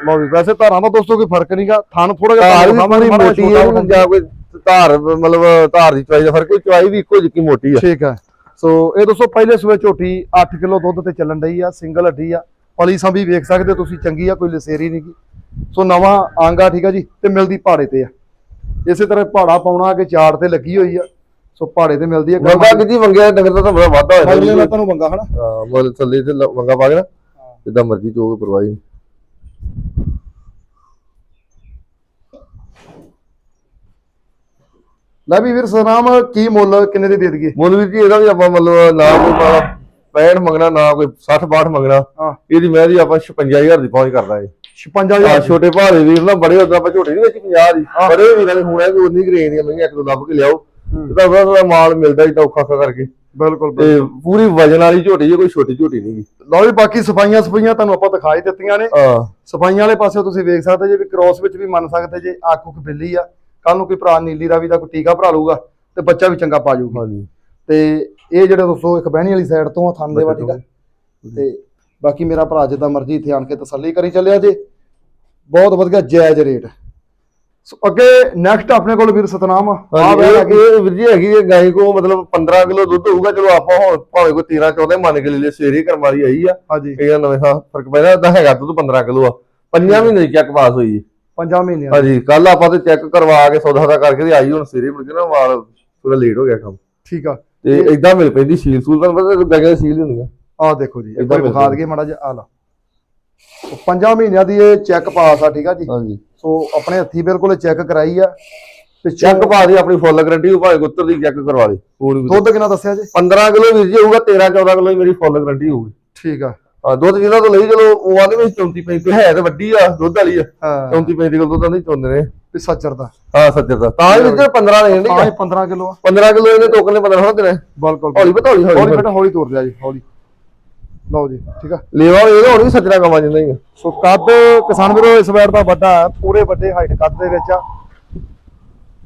ਲਓ ਵੀ ਵੈਸੇ ਧਾਰਾਂ ਦਾ ਦੋਸਤੋ ਕੋਈ ਫ਼ਰਕ ਨਹੀਂਗਾ ਥਣ ਥੋੜਾ ਜਿਹਾ ਧਾਰ ਵੀ ਮੋਟੀ ਹੈ। ਜਾਂ ਕੋਈ ਧਾਰ ਮਤਲਬ ਧਾਰ ਦੀ ਚਵਾਈ ਦਾ ਫ਼ਰਕ ਹੈ ਚਵਾਈ ਵੀ ਇੱਕੋ ਜਿੱਕੀ ਮੋਟੀ ਆ। ਠੀਕ ਹੈ ਸੋ ਇਹ ਦੋਸਤੋ ਪਹਿਲੇ ਸੂਏ ਝੋਟੀ 8 ਕਿਲੋ ਦੁੱਧ ਤੇ ਚੱਲਣ ਡਈ ਆ ਸਿੰਗਲ ਹੱਡੀ ਆ। ਪਲੀ ਸੰਭੀ ਵੇਖ ਸਕਦੇ ਤੁਸੀਂ ਚੰਗੀ ਆ ਕੋਈ ਲਸੇਰੀ ਨਹੀਂਗੀ ਸੋ ਨਵਾਂ ਆਂਗਾ ਠੀਕ ਆ ਜੀ ਤੇ ਮਿਲਦੀ ਪਹਾੜੇ ਤੇ ਆ। ਇਸੇ ਤਰ੍ਹਾਂ ਪਹਾੜਾ ਪਾਉਣਾ ਕਿ ਚਾਰ ਤੇ ਲੱਗੀ ਹੋਈ ਆ। ਸੋ ਪਹਾੜੇ ਤੇ ਮਿਲਦੀ ਆ। ਵੰਗਾ ਕਿਦੀ? ਵੰਗਿਆ ਡੰਗਰ ਦਾ ਤਾਂ ਬੜਾ ਵਾਧਾ ਹੋਇਆ। ਅਗਲੇ ਨਾਲ ਤੁਹਾਨੂੰ ਵੰਗਾ ਹਨਾ? ਹਾਂ ਮੁੱਲ ਥੱਲੇ ਤੇ ਵੰਗਾ ਪਾ ਕੇ ਨਾ। ਜਿੱਦਾਂ ਮਰਜ਼ੀ ਚੋਕ ਪਰਵਾਹੀ ਲੈ ਵੀ ਵੀਰ ਸਨਾਮ ਕੀ ਮੁੱਲ ਕਿੰਨੇ ਦੀ ਦੇ ਦਈਏ? ਮੁੱਲ ਜੀ ਇਹਦਾ ਵੀ ਆਪਾਂ ਮਤਲਬ ਨਾ ਕੋਈ ਮਾੜਾ 65 ਮੰਗਣਾ ਨਾ ਕੋਈ 60 62 ਮੰਗਣਾ। ਇਹਦੀ ਮੈਂ ਦੀ ਆਪਾਂ 56000 ਦੀ ਪਹੁੰਚ ਕਰਦਾ ਏ 56000 ਆ ਛੋਟੇ ਭਾਰੇ ਵੀਰ ਨਾ ਬੜੇ ਉਦਾਂ ਆਪਾਂ ਝੋਟੇ ਨਹੀਂ ਵਿੱਚ 50 ਦੀ। ਬੜੇ ਵੀਰਾਂ ਨੇ ਹੁਣ ਕੋਈ ਉਨੀ ਗ੍ਰੇਨ ਦੀਆਂ ਮਹਿੰਗੀਆਂ ਇੱਕ ਦੋ ਲੱਭ ਕੇ ਲਿਆਓ। ਇਹਦਾ ਬੜਾ ਬੜਾ ਮਾਲ ਮਿਲਦਾ ਹੀ ਤਾਂ ਔਖਾ ਕਰਕੇ। ਬਿਲਕੁਲ ਤੇ ਪੂਰੀ ਵਜਨ ਵਾਲੀ ਝੋਟੀ ਜੇ ਕੋਈ ਛੋਟੀ ਝੋਟੀ ਨਹੀਂ ਲਓ ਜੀ ਬਾਕੀ ਸਫਾਈਆਂ ਸਫਾਈਆਂ ਤੁਹਾਨੂੰ ਆਪਾਂ ਦਿਖਾਈ ਦਿੱਤੀਆਂ ਨੇ। ਸਫਾਈਆਂ ਵਾਲੇ ਪਾਸੇ ਤੁਸੀਂ ਵੇਖ ਸਕਦੇ ਜੇ ਵੀ ਕ੍ਰੋਸ ਵਿੱਚ ਵੀ ਮੰਨ ਸਕਦੇ ਜੇ ਅੱਖ ਉੱਖ ਬਿੱਲੀ ਆ। ਕੱਲ ਨੂੰ ਕੋਈ ਭਰਾ ਨੀਲੀ ਰਾਵੀ ਦਾ ਕੋਈ ਟੀਕਾ ਭਰਾ ਲੂਗਾ ਤੇ ਬੱਚਾ ਵੀ ਚੰਗਾ ਪਾ ਜਾਊਗਾ। ਹਾਂਜੀ। ਤੇ ਇਹ ਜਿਹੜੇ ਦੋਸਤੋ ਇੱਕ ਬਹਿਣੀ ਵਾਲੀ ਸਾਈਡ ਤੋਂ ਆ ਥਣ ਦੇ ਵਾ ਠੀਕ ਆ। ਤੇ ਬਾਕੀ ਮੇਰਾ ਭਰਾ ਜਿੱਦਾਂ ਮਰਜ਼ੀ ਇੱਥੇ ਆਣ ਕੇ ਤਸੱਲੀ ਕਰੀ ਚੱਲਿਆ ਜੇ। ਬਹੁਤ ਵਧੀਆ ਜਾਇਜ਼ ਰੇਟ। ਸੋ ਅੱਗੇ ਨੈਕਸਟ ਆਪਣੇ ਕੋਲ ਵੀਰ ਸਤਨਾਮ ਆ। ਇਹ ਵੀਰ ਜੀ ਹੈਗੀ ਹੈ ਗਾਈ ਕੋ ਮਤਲਬ 15 ਕਿਲੋ ਦੁੱਧ ਹੋਊਗਾ ਚਲੋ ਆਪਾਂ ਹੁਣ ਭਾਵੇਂ ਕੋਈ 13 14 ਮੰਨ ਕੇ ਲੈ ਲਈ ਸਵੇਰੇ ਕਰਮਾਰੀ ਆਈ ਆ। ਹਾਂਜੀ। ਇਹ ਨਵੇਂ ਹਾਂ ਫ਼ਰਕ ਪੈਦਾ ਤਾਂ ਹੈਗਾ ਦੁੱਧ 15 ਕਿਲੋ ਆ। ਪੰਜਾਂ ਮਹੀਨੇ ਦੀ ਚੈੱਕ ਪਾਸ ਹੋਈ ਜੀ ਪੰਜਾਂ ਮਹੀਨਿਆਂ ਹਾਂਜੀ ਕੱਲ ਆਪਾਂ ਤੇ ਚੈੱਕ ਕਰਵਾ ਕੇ ਸੌਦਾ ਦਾ ਕਰਕੇ ਤੇ ਆਈ ਹੁਣ ਸਵੇਰੇ ਮੁੜ ਕੇ ਨਾ ਮਾਲ ਥੋੜਾ ਲੇਟ ਹੋ ਗਿਆ ਕੰਮ। ਠੀਕ ਆ। ਤੇ ਇਦਾਂ ਮਿਲ ਪੈਂਦੀ ਸੀਲ ਸੂਲ ਤੁਹਾਨੂੰ ਪਤਾ ਬੈਗੇ ਸੀਲ ਹੁੰਦੀਆਂ ਆਹ ਦੇਖੋ ਜੀ ਇੱਕ ਵਾਰੀ ਵਿਖਾ। ਦਈਏ ਮਾੜਾ ਜਿਹਾ ਆ ਲਾ ਪੰਜਾਂ ਮਹੀਨਿਆਂ ਦੀ ਇਹ ਚੈੱਕ ਪਾਸ ਆ ਠੀਕ ਆ ਜੀ। ਹਾਂਜੀ। ਸੋ ਆਪਣੇ ਹੱਥੀ ਬਿਲਕੁਲ ਚੈੱਕ ਕਰਾਈ ਆ। ਪਿੱਛੋਂ ਚੈੱਕ ਪਾ ਦੀ ਆਪਣੀ ਫੁੱਲ ਗਾਰੰਟੀ ਭਾਵੇਂ ਗੁੱਤਰ ਦੀ ਚੈੱਕ ਕਰਵਾ ਵੀ ਦੁੱਧ ਕਿੰਨਾ ਦੱਸਿਆ ਜੀ? 15 ਕਿਲੋ ਵੀਰ ਜੀ ਹੋਊਗਾ 13 14 ਕਿਲੋ ਮੇਰੀ ਫੁੱਲ ਗਾਰੰਟੀ ਹੋਊਗੀ। ਠੀਕ ਆ। ਹਾਂ ਦੁੱਧ ਜਿਹਨਾਂ ਤੋਂ ਲਈ ਚਲੋ ਉਹ ਆਂਦੇ ਵਿੱਚ 34 35 ਹੈ ਤੇ ਵੱਡੀ ਆ ਦੁੱਧ ਵਾਲੀ ਆ। ਹਾਂ। 34 35 ਕਿਲੋ ਦੁੱਧ ਨਹੀਂ ਚੋਂਦੇ ਨੇ। ਵੀ ਸੱਚਰ ਦਾ। ਹਾਂ ਸੱਜਰ ਦਾ। ਤਾਂ ਹੀ ਵਿੱਚ 15 ਦੇਣ ਹਾਂ ਦੀ ਇਹ 15 ਕਿਲੋ ਆ। 15 ਕਿਲੋ ਇਹਨੇ ਟੋਕਨ ਨੇ 15 ਹੋਣਾ ਦੇਣਾ। ਬਿਲਕੁਲ ਹੌਲੀ ਬਤਾ ਹੌਲੀ ਹੌਲੀ ਬੇਟਾ ਹੌਲੀ ਤੁਰ ਲਿਆ ਜੀ ਹੌਲੀ। ਲਓ ਜੀ ਠੀਕ ਆ। ਲੇਵਾ ਇਹਦਾ ਹੁਣ ਵੀ ਸੱਜਣਾ ਕਮਾ ਜਾਂਦਾ ਹੀ। ਸੋ ਕੱਦ ਕਿਸਾਨ ਵੀਰੋ ਇਸ ਵਾਰ ਦਾ ਵੱਡਾ ਹੈ ਪੂਰੇ ਵੱਡੇ ਹਾਈਟ ਕੱਦ ਦੇ ਵਿੱਚ ਆ।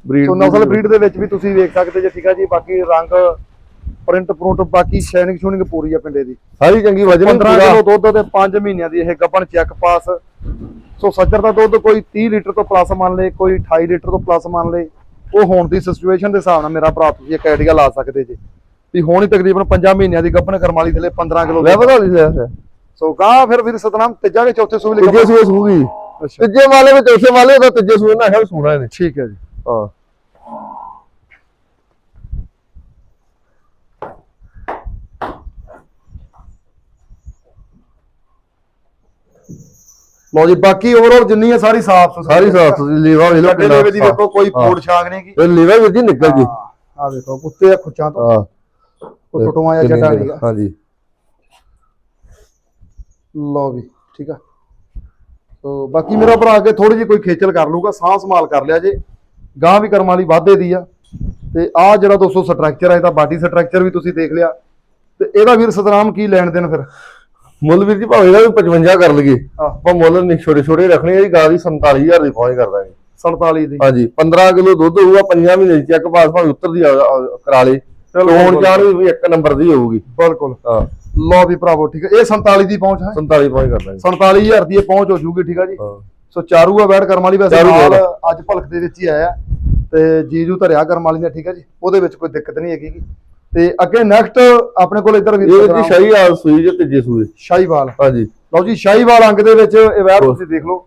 ਬਰੀਡ ਸੋ ਨਸਲ ਬਰੀਡ ਦੇ ਵਿੱਚ ਵੀ ਤੁਸੀਂ ਵੇਖ ਸਕਦੇ ਜੇ ਠੀਕ ਆ ਜੀ ਬਾਕੀ ਰੰਗ ਪ੍ਰਿੰਟ ਪ੍ਰਿੰਟ ਬਾਕੀ ਸ਼ਾਈਨਿੰਗ ਸ਼ੂਨਿੰਗ ਪੂਰੀ ਆ ਪਿੰਡੇ ਦੀ। ਸਾਰੀ ਚੰਗੀ ਵਜਨ 15 ਕਿਲੋ ਦੁੱਧ ਤੇ 5 ਮਹੀਨਿਆਂ ਦੀ ਇਹ ਗੱਪਣ ਚੈੱਕ ਪਾਸ। ਸੋ ਸੱਜਰ ਦਾ ਦੁੱਧ ਕੋਈ 30 ਲੀਟਰ ਤੋਂ ਪਲੱਸ ਮੰਨ ਲੇ ਕੋਈ 28 ਲੀਟਰ ਤੋਂ ਪਲੱਸ ਮੰਨ ਲੇ ਉਹ ਹੋਣ ਦੀ ਸਿਚੁਏਸ਼ਨ ਦੇ ਹਿਸਾਬ ਨਾਲ ਮੇਰਾ ਭਰਾ ਤੁਸੀਂ ਇੱਕ ਆਈਡੀਆ ਲਾ ਸਕਦੇ ਜੇ। ਵੀ ਹੁਣ ਹੀ ਤਕਰੀਬਨ 5 ਮਹੀਨਿਆਂ ਦੀ ਗੱਪਣ ਕਰਮਾਲੀ ਥਲੇ 15 ਕਿਲੋ ਲੈ ਪਤਾ ਹੌਲੀ ਲੈ। ਸੋ ਗਾ ਫਿਰ ਵੀਰ ਸਤਨਾਮ ਤੀਜਾ ਕੇ ਚੌਥੇ ਸੂਬੇ ਲਈ ਤੀਜੇ ਸੂਏ ਸੂਗੀ। ਤੀਜੇ ਵਾਲੇ ਵਿੱਚ ਚੌਥੇ ਵਾਲੇ ਉਹਦਾ ਤੀਜੇ ਸੂਏ ਨਾ ਹੈ ਸੂਣਾ ਇਹਨੇ। ਠੀਕ ਹੈ ਜੀ। ਹਾਂ। ਲਓ ਜੀ ਬਾਕੀ ਓਵਰਆਲ ਜਿੰਨੀ ਹੈ ਸਾਰੀ ਸਾਫ਼ ਸਾਰੀ ਸਾਫ਼ ਤੁਸੀਂ ਲੇਵਾ ਲਓ ਕੱਡੇ ਕਿੰਨਾ ਦੇ ਦੀ ਵੇਖੋ ਕੋਈ ਹਾਂ। ਫੋੜ ਛਾਗ ਨਹੀਂ ਕੀ ਲੇਵਾ ਵੀ ਜੀ ਨਿਕਲ ਜੀ ਆ ਦੇਖੋ ਉੱਤੇ ਆ ਖੁੱਚਾਂ ਤੋਂ। ਹਾਂ। ਕੋਈ ਟੁੱਟਵਾਂ ਜਾਂ ਜੱਟਾ ਨਿਕਲ- ਨਹੀਂਗਾ ਹਾਂਜੀ। ਲਓ ਵੀ ਠੀਕ ਆ। ਸੋ ਬਾਕੀ ਮੇਰਾ ਭਰਾ ਅੱਗੇ ਥੋੜੀ ਜਿਹੀ ਕੋਈ ਖੇਚਲ ਕਰ ਲੂਗਾ ਸਾਹ ਸੰਭਾਲ ਕਰ ਲਿਆ ਜੇ। ਗਾਂ ਵੀ ਕਰਮ ਵਾਲੀ ਵਾਧੇ ਦੀ ਆ। ਤੇ ਆ ਜਿਹੜਾ ਦੋਸਤੋ ਸਟਰਕਚਰ ਆ ਇਹਦਾ ਬਾਡੀ ਸਟਰਕਚਰ ਵੀ ਤੁਸੀਂ ਦੇਖ ਲਿਆ। ਤੇ ਇਹਦਾ ਵੀਰ ਸਤਨਾਮ ਕੀ ਲੈਣ ਦੇਣ ਫਿਰ? ਮੁੱਲ ਵੀਰ ਜੀ ਭਾਵੇਂ ਇਹਦਾ ਵੀ 55 ਕਰ ਲਈਏ ਆਪਾਂ ਮੁੱਲ ਨਹੀਂ ਛੋਟੇ ਛੋਟੇ ਰੱਖਣੇ ਆ ਜੀ ਗਾਂ ਦੀ 47000 ਦੀ ਪਹੁੰਚ ਕਰ ਦਾਂਗੇ 47 ਦੀ। ਹਾਂਜੀ 15 ਕਿਲੋ ਦੁੱਧ ਹੋਊਗਾ 5 ਮਹੀਨੇ ਦੀ ਚੈੱਕ ਪਾਸ ਭਾਵੇਂ ਉੱਤਰ ਦੀ ਕਰਾ ਲੇ। ਲੋਨ ਜਾਣ ਵੀ ਇੱਕ ਨੰਬਰ ਦੀ ਹੋਊਗੀ। ਬਿਲਕੁਲ। ਹਾਂ। ਲਓ ਵੀ ਭਰਾਵੋ ਠੀਕ ਹੈ। ਇਹ 47 ਦੀ ਪਹੁੰਚ ਹੈ। 47 ਪਹੁੰਚ ਕਰ ਦਾਂਗੇ 47000 ਦੀ ਇਹ ਪਹੁੰਚ ਹੋ ਜੂਗੀ ਠੀਕ ਆ ਜੀ। ਹਾਂ। ਸੋ ਚਾਰੂ ਆ ਬੈਠ ਕਰਮ ਵਾਲੀ ਵੈਸੇ ਚਾਰੂ ਨਾਲ। ਅੱਜ ਭਲਕ ਦੇ ਵਿੱਚ ਹੀ ਆਇਆ। ਤੇ ਜੀਜੂ ਧਰਿਆ ਕਰਮ ਵਾਲੀ ਨੇ ਠੀਕ ਆ ਜੀ। ਉਹਦੇ ਵਿੱਚ ਕੋਈ ਦਿੱਕਤ ਨਹੀਂ ਹੈਗੀ। ਤੇ ਅੱਗੇ ਨੈਕਸਟ ਆਪਣੇ ਕੋਲ ਇੱਧਰ ਵੀ ਇਹ ਜੀ ਸ਼ਾਹੀ ਆ ਸੂਈ ਜੇ ਤੀਜੇ ਸੂਏ ਸ਼ਾਹੀਵਾਲ। ਹਾਂਜੀ। ਲਓ ਜੀ ਸ਼ਾਹੀਵਾਲ ਅੰਗ ਦੇ ਵਿੱਚ ਇਹ ਵੈਰ ਤੁਸੀਂ ਦੇਖ ਲਓ।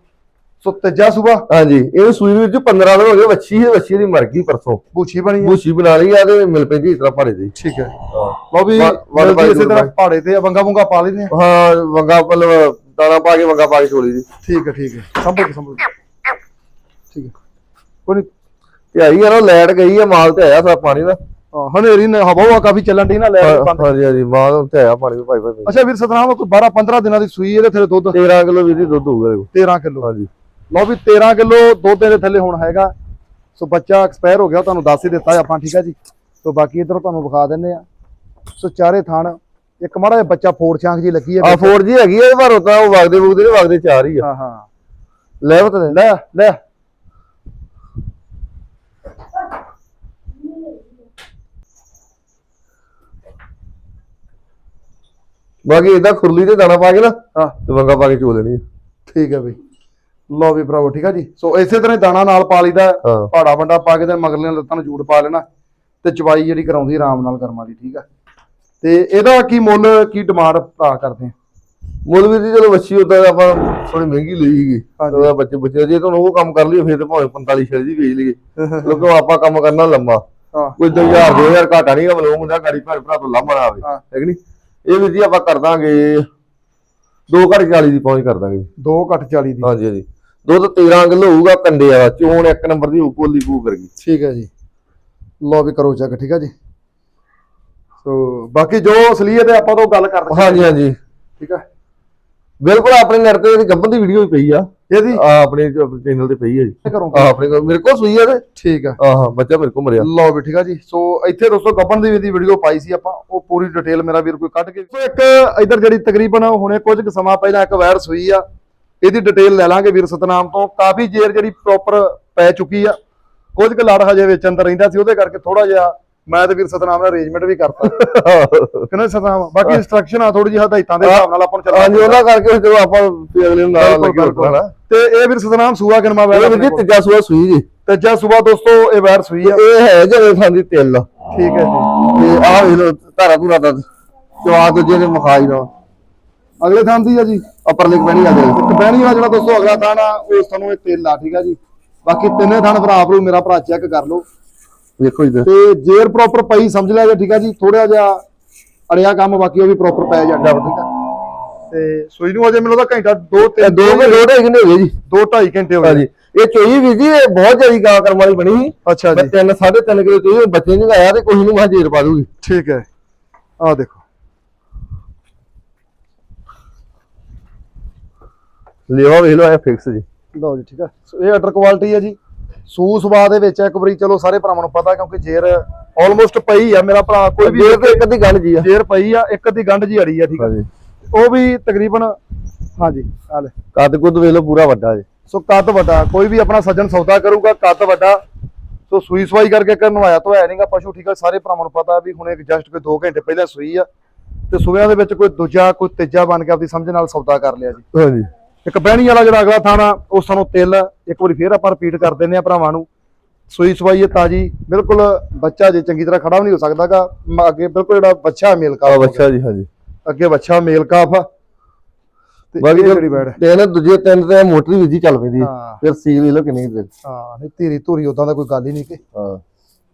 ਸੋ ਤੀਜਾ ਸੂਬਾ ਹਾਂਜੀ ਇਹ ਸੂਈ ਵਿੱਚ 15 ਦਿਨ ਹੋ ਗਏ ਵੱਛੀ ਹੈ ਵੱਛੀ ਦੀ ਮਰ ਗਈ ਪਰਸੋਂ। ਬੂਛੀ ਬਣੀ ਹੈ। ਬੂਛੀ ਬਣਾ ਲਈ ਆ ਤੇ ਮਿਲ ਪੈਂਦੀ ਇਸ ਤਰ੍ਹਾਂ ਭਾਰੇ ਦੀ ਠੀਕ ਹੈ। ਹਾਂ। ਲਓ ਵੀ ਇਸੇ ਤਰ੍ਹਾਂ ਪਹਾੜੇ ਤੇ ਵੰਗਾ ਵੰਗਾ ਪਾ ਲੈਂਦੇ ਆ। ਹਾਂ ਵੰਗਾ ਮਤਲਬ ਦਾਣਾ ਪਾ ਕੇ ਵੰਗਾ ਪਾ ਕੇ ਚੋਲੀ ਦੀ। ਠੀਕ ਹੈ ਠੀਕ ਹੈ। ਸੰਭਲ ਸੰਭਲ। ਠੀਕ ਹੈ। ਕੋਈ ਤੇ ਆਈ ਨਾ ਲਾਈਟ ਗਈ ਆ ਮਾਲ ਤੇ ਆਇਆ ਸਾ ਪਾਣੀ ਦਾ। ਹਾਂ, ਹਨੇਰੀ ਨੇ ਹਵਾ ਕਾਫੀ ਚੱਲਣ ਦੀ ਨਾ ਲੈ ਕੇ ਬੰਦ। ਹਾਂਜੀ ਹਾਂਜੀ ਮਾਲ ਤੇ ਆਇਆ ਪਾਣੀ ਵੀ ਭਾਈ ਭਾਈ ਅੱਛਾ ਵੀਰ ਸਤਨਾਮ ਕੋਈ 12 15 ਦਿਨਾਂ ਦੀ ਸੂਈ ਇਹਦੇ ਥੱਲੇ ਦੁੱਧ? 13 ਕਿਲੋ ਵੀਰ ਦੀ ਦੁੱਧ ਹੋਊਗਾ ਇਹਦੇ ਕੋਲ। 13 ਕਿਲੋ। ਹਾਂਜੀ। ਲਓ ਵੀ 13 ਕਿਲੋ ਦੁੱਧ ਦੇ ਥੱਲੇ ਹੁਣ ਹੈਗਾ। ਸੋ ਬੱਚਾ ਐਕਸਪਾਇਰ ਹੋ ਗਿਆ ਤੁਹਾਨੂੰ ਦੱਸ ਹੀ ਦਿੱਤਾ ਆਪਾਂ ਠੀਕ ਹੈ ਜੀ? ਸੋ ਬਾਕੀ ਇਧਰੋਂ ਤੁਹਾਨੂੰ ਵਿਖਾ ਦਿੰਨੇ ਆ। ਸੋ ਚਾਰੇ ਥਾਣ ਇੱਕ ਮਾੜਾ ਜਿਹਾ ਬੱਚਾ ਫੋੜ ਛਾਂਗ ਜੀ ਲੱਗੀ ਹੈ ਆ ਫੋਰ ਜੀ ਹੈਗੀ ਆ ਪਰ ਉਤਾਂ ਉਹ ਵਗਦੇ ਵਗਦੇ ਨੇ ਵਗਦੇ ਚਾਰ ਹੀ ਆ। ਹਾਂ ਹਾਂ। ਲੈ ਬਤ ਲੈ ਲੈ। ਬਾਕੀ ਇਦਾਂ ਖੁਰਲੀ ਤੇ ਦਾਣਾ ਪਾ ਕੇ ਨਾ ਹਾਂ। ਤੇ ਵੰਗਾ ਪਾ ਕੇ ਚੋ ਲੈਣੀ ਆ। ਠੀਕ ਹੈ ਬਈ। ਲਓ ਵੀ ਭਰਾਵੋ ਠੀਕ ਆ ਜੀ? ਸੋ ਇਸੇ ਤਰ੍ਹਾਂ ਹੀ ਦਾਣਾ ਨਾਲ ਪਾ ਲਈਦਾ ਹੈ। ਪਾੜਾ ਵੰਡਾ ਪਾ ਕੇ ਤੇ ਮਗਰਲੀਆਂ ਲੱਤਾਂ ਨੂੰ ਜੂੜ ਪਾ ਲੈਣਾ ਤੇ ਚਵਾਈ ਜਿਹੜੀ ਕਰਾਉਂਦੀ ਆਰਾਮ ਨਾਲ ਕਰਮਾਂ ਦੀ ਠੀਕ ਆ? ਤੇ ਇਹਦਾ ਕੀ ਮੁੱਲ ਕੀ ਡਿਮਾਂਡ ਭਰਾ ਕਰਦੇ ਆ? ਮੁੱਲ ਵੀ ਜੀ ਚਲੋ ਵੱਛੀ ਉਦਾਂ ਆਪਾਂ ਥੋੜੀ ਮਹਿੰਗੀ ਲਈ ਸੀਗੀ ਹਾਂਜੀ। ਉਹਦਾ ਬੱਚੇ ਬੱਚੇ ਜੇ ਤੁਹਾਨੂੰ ਉਹ ਕੰਮ ਕਰ ਲਈਏ ਫਿਰ ਤੇ ਭਾਵੇਂ 45 ਛੇ ਦੀ ਵੇਚ ਲਈਏ। ਕਿਉਂਕਿ ਆਪਾਂ ਕੰਮ ਕਰਨਾ ਲੰਮਾ। ਹਾਂ। ਕੋਈ 2000 2000 ਘਾਟਾ ਨਹੀਂ ਮਲੋਂ ਹੁੰਦਾ ਗਾੜੀ ਭੈਣ ਭਰਾ ਤੋਂ ਲਾਂਭਾ ਨਾ ਆਵੇ ਹਾਂ। ਹੈ ਕਿ ਨਹੀਂ? ਇਹ ਵੀ ਜੀ ਆਪਾਂ ਕਰ ਦਾਂਗੇ 2 ਘੜ 40 ਦੀ ਪਹੁੰਚ ਕਰ ਦਾਂਗੇ ਜੀ। 2 ਘੱਟ 40 ਦੀ। ਹਾਂਜੀ ਹਾਂਜੀ। ਦੁੱਧ 13 ਕਿਲੋ ਹੋਊਗਾ ਕੰਡੇ ਵਾਲਾ ਚੋਣ ਇੱਕ ਨੰਬਰ ਦੀ ਹੋਊ ਪੋਲੀ ਪੂ ਕਰਗੀ ਠੀਕ ਹੈ ਜੀ। ਲਓ ਵੀ ਕਰੋ ਚੈੱਕ ਠੀਕ ਆ ਜੀ। ਸੋ ਬਾਕੀ ਜੋ ਅਸਲੀਅਤ ਹੈ ਆਪਾਂ ਤੋਂ ਗੱਲ ਕਰਦੇ ਹਾਂਜੀ ਹਾਂਜੀ। ਠੀਕ ਆ ਬਿਲਕੁਲ ਆਪਣੇ ਨੈਟ ਤੇ ਇਹਦੀ ਗੱਬਨ ਦੀ ਵੀਡੀਓ ਵੀ ਪਈ ਆ। ਇਹਦੀ ਆ ਆਪਣੇ ਚੈਨਲ ਤੇ ਪਈ ਆ ਜੀ। ਆ ਆਪਣੇ ਕੋਲ ਮੇਰੇ ਕੋਲ ਸੂਈ ਆ ਤੇ। ਠੀਕ ਆ। ਆ ਹਾਂ ਬੱਚਾ ਮੇਰੇ ਕੋਲ ਮਰਿਆ। ਲਓ ਵੀ ਠੀਕ ਆ ਜੀ। ਸੋ ਇੱਥੇ ਦੋਸਤੋ ਗੱਬਣ ਦੀ ਦੀ ਵੀਡੀਓ ਪਾਈ ਸੀ ਆਪਾਂ। ਉਹ ਪੂਰੀ ਡਿਟੇਲ ਮੇਰਾ ਵੀਰ ਕੋਈ ਕੱਢ ਕੇ ਸੋ ਇੱਕ ਇਧਰ ਜਿਹੜੀ ਤਕਰੀਬਨ ਹੁਣੇ ਕੁਝ ਕੁ ਸਮਾਂ ਪਹਿਲਾਂ ਇੱਕ ਵਾਇਰ ਸੂਈ ਆ ਇਹਦੀ ਡਿਟੇਲ ਲੈ ਲਾਂਗੇ ਵੀਰ ਸਤਨਾਮ ਤੋਂ। ਕਾਫੀ ਜੇਰ ਜਿਹੜੀ ਪ੍ਰੋਪਰ ਪੈ ਚੁੱਕੀ ਆ। ਕੁਝ ਕੁ ਲੜ ਹਜੇ ਵਿੱਚ ਅੰਦਰ ਰਹਿੰਦਾ ਸੀ ਉਹਦੇ ਕਰਕੇ ਥੋੜਾ ਜਿਹਾ ਮੈਂ ਤੇ ਵੀਰ ਸਤਨਾਮ ਨਾਲ ਅਰੇਂਜਮੈਂਟ ਵੀ ਕਰਤਾ। ਕਿਹਨੇ ਸਤਨਾਮ? ਬਾਕੀ ਇੰਸਟਰਕਸ਼ਨ ਆ ਥੋੜੀ ਜਿਹੀ ਹਦਾਇਤਾਂ ਦੇ ਹਿਸਾਬ ਨਾਲ ਆਪਾਂ ਨੂੰ ਚੱਲਣਾ ਹਾਂਜੀ ਉਹਨਾਂ ਕਰਕੇ ਚਲੋ ਆਪਾਂ ਅਗਲੇ ਨੂੰ ਨਾਲ ਲੱਗੇ। ਰੱਖਣਾ ਤੇ ਇਹ ਵੀਰ ਸਤਨਾਮ ਸੂਆ ਕਿਨਮਾ ਵੈਰ ਇਹ ਵੀ ਤੀਜਾ ਸੂਆ ਸੂਈ ਜੀ। ਤੀਜਾ ਸੂਆ ਦੋਸਤੋ ਇਹ ਵੈਰ ਸੂਈ ਆ। ਇਹ ਹੈ ਜਿਵੇਂ ਖਾਂਦੀ ਤਿਲ। ਠੀਕ ਹੈ ਜੀ। ਤੇ ਆਹ ਵੇਖ ਲੋ ਧਾਰਾ ਧੂਰਾ ਦਾ ਚਵਾ ਦੂਜੇ ਨੇ ਮਖਾਈ ਦਾ ਅਗਲੇ ਥਾਂ ਦੀ ਆ ਜੀ। ਅਪਰ ਲਿਖ ਪੈਣੀ ਆ ਇੱਕ ਬਹਿਣੀ ਵਾਲਾ ਜਿਹੜਾ ਦੋਸਤੋ ਅਗਲਾ ਥਾਣ ਆ ਉਹ ਤੁਹਾਨੂੰ ਇਹ ਤੇਲ ਆ ਠੀਕ ਆ ਜੀ। ਬਾਕੀ ਤਿੰਨੇ ਥਾਣ ਭਰਾ ਆਪ ਨੂੰ ਮੇਰਾ ਭਰਾ ਚੈੱਕ ਕਰ ਲਓ। ਵੇਖੋ ਜੀ ਤੇ ਜੇਰ ਪ੍ਰੋਪਰ ਪਈ ਸਮਝ ਲਿਆ ਜੇ ਠੀਕ ਆ ਜੀ? ਥੋੜਾ ਜਿਹਾ ਅੜਿਆ ਕੰਮ ਬਾਕੀ ਉਹ ਵੀ ਪ੍ਰੋਪਰ ਪੈ ਜਾਂਦਾ ਠੀਕ ਆ? ਤੇ ਸੂਈ ਨੂੰ ਅਜੇ ਮੈਨੂੰ ਤਾਂ ਘੰਟਾ 2 ਇਹ 3 ਦੋ ਮੇ ਲੋਟ ਹੈਗੇ ਨੇ ਹੋ ਗਏ ਜੀ। 2 2.5 ਘੰਟੇ ਹੋ ਗਏ। ਇਹ ਚੋਈ ਵੀ ਜੀ ਇਹ ਬਹੁਤ ਜ਼ਿਆਦਾ ਗਾਂ ਕਰਮ ਵਾਲੀ ਬਣੀ ਸੀ। ਅੱਛਾ ਜੀ। ਤਿੰਨ ਸਾਢੇ ਤਿੰਨ ਕਿਲੋ ਚੋਈ ਬੱਚੇ ਨਹੀਂ ਆਇਆ ਤੇ ਕੋਈ ਨੂੰ ਮੈਂ ਜੇਰ ਪਾ ਦੂਗੀ ਠੀਕ ਹੈ। ਆਹ ਦੇਖੋ। ਲੇਵਾ ਵੇਖ ਲਓ ਇਹ ਫਿਕਸ ਜੀ। ਲਓ ਜੀ ਠੀਕ ਆ। ਸੋ ਇਹ ਅਡਰ ਕੁਆਲਿਟੀ ਹੈ ਜੀ। ਸੂ ਸੁਭਾਅ ਦੇ ਵਿੱਚ ਇੱਕ ਵਾਰੀ ਚਲੋ ਸਾਰੇ ਭਰਾਵਾਂ ਨੂੰ ਪਤਾ ਕਿਉਂਕਿ ਜੇਰ ਆਲਮੋਸਟ ਪਈ ਆ ਮੇਰਾ ਭਰਾ ਕੋਈ ਵੀ ਜੇਰ ਇੱਕ ਅੱਧੀ ਗੱਲ ਜੀ ਆ। ਜੇਰ ਪਈ ਆ ਇੱਕ ਅੱਧੀ ਗੰਢ ਜੀ ਅੜੀ ਆ ਠੀਕ ਆ। ਉਹ ਵੀ ਤਕਰੀਬਨ ਹਾਂਜੀ ਆ ਲੈ। ਕੱਦ ਕੁੱਦ ਵੇਖ ਲਓ ਪੂਰਾ ਵੱਡਾ ਜੀ। ਸੋ ਕੱਦ ਵੱਡਾ ਕੋਈ ਵੀ ਆਪਣਾ ਸੱਜਣ ਸੌਦਾ ਕਰੂਗਾ ਕੱਦ ਵੱਡਾ। ਸੋ ਸੂਈ ਸਵਾਈ ਕਰਕੇ ਕਰਨ ਆਇਆ ਤਾਂ ਹੈ ਨਹੀਂਗਾ ਪਸ਼ੂ ਠੀਕ ਆ। ਸਾਰੇ ਭਰਾਵਾਂ ਨੂੰ ਪਤਾ ਵੀ ਹੁਣੇ ਜਸਟ ਕੋਈ 2 ਘੰਟੇ ਪਹਿਲਾਂ ਸੂਈ ਆ। ਤੇ ਸੂਇਆਂ ਦੇ ਵਿੱਚ ਕੋਈ ਦੂਜਾ ਕੋਈ ਤੀਜਾ ਬਣ ਕੇ ਆਪਦੀ ਸਮਝ ਨਾਲ ਸੌਦਾ ਕਰ ਲਿਆ ਜੀ। ਹਾਂਜੀ। ਇੱਕ ਬਹਿਣੀ ਵਾਲਾ ਜਿਹੜਾ ਅਗਲਾ ਥਾਣਾ ਉਹ ਸਾਨੂੰ ਤਿਲ ਇੱਕ ਵਾਰੀ ਫੇਰ ਆਪਾਂ ਰਿਪੀਟ ਕਰ ਦਿੰਦੇ ਆ ਭਰਾਵਾਂ ਨੂੰ। ਸੂਈ ਸਵਾਈ ਹੈ ਤਾਜੀ ਬਿਲਕੁਲ ਬੱਚਾ ਜੇ ਚੰਗੀ ਤਰ੍ਹਾਂ ਖੜਾ ਵੀ ਨਹੀਂ ਹੋ ਸਕਦਾਗਾ ਅੱਗੇ ਬਿਲਕੁਲ ਜਿਹੜਾ ਬੱਚਾ ਮੇਲ ਕਾਫ ਬੱਚਾ ਜੀ ਹਾਂਜੀ। ਅੱਗੇ ਬੱਚਾ ਮੇਲ ਕਾਫ ਬਾਕੀ ਜਿਹੜੀ ਬੈੜ ਤੇ ਨਾ ਦੂਜੇ ਤਿੰਨ ਤੇ ਮੋਟਰ ਵੀ ਜੀ ਚੱਲ ਪੈਂਦੀ ਫਿਰ ਸੀਲ ਵੇਖ ਲਓ ਕਿੰਨੀ ਦਿਨ। ਹਾਂ ਨਹੀਂ ਧੀਰੀ ਧੂਰੀ ਉਦਾਂ ਦਾ ਕੋਈ ਗੱਲ ਹੀ ਨਹੀਂ ਕਿ। ਹਾਂ।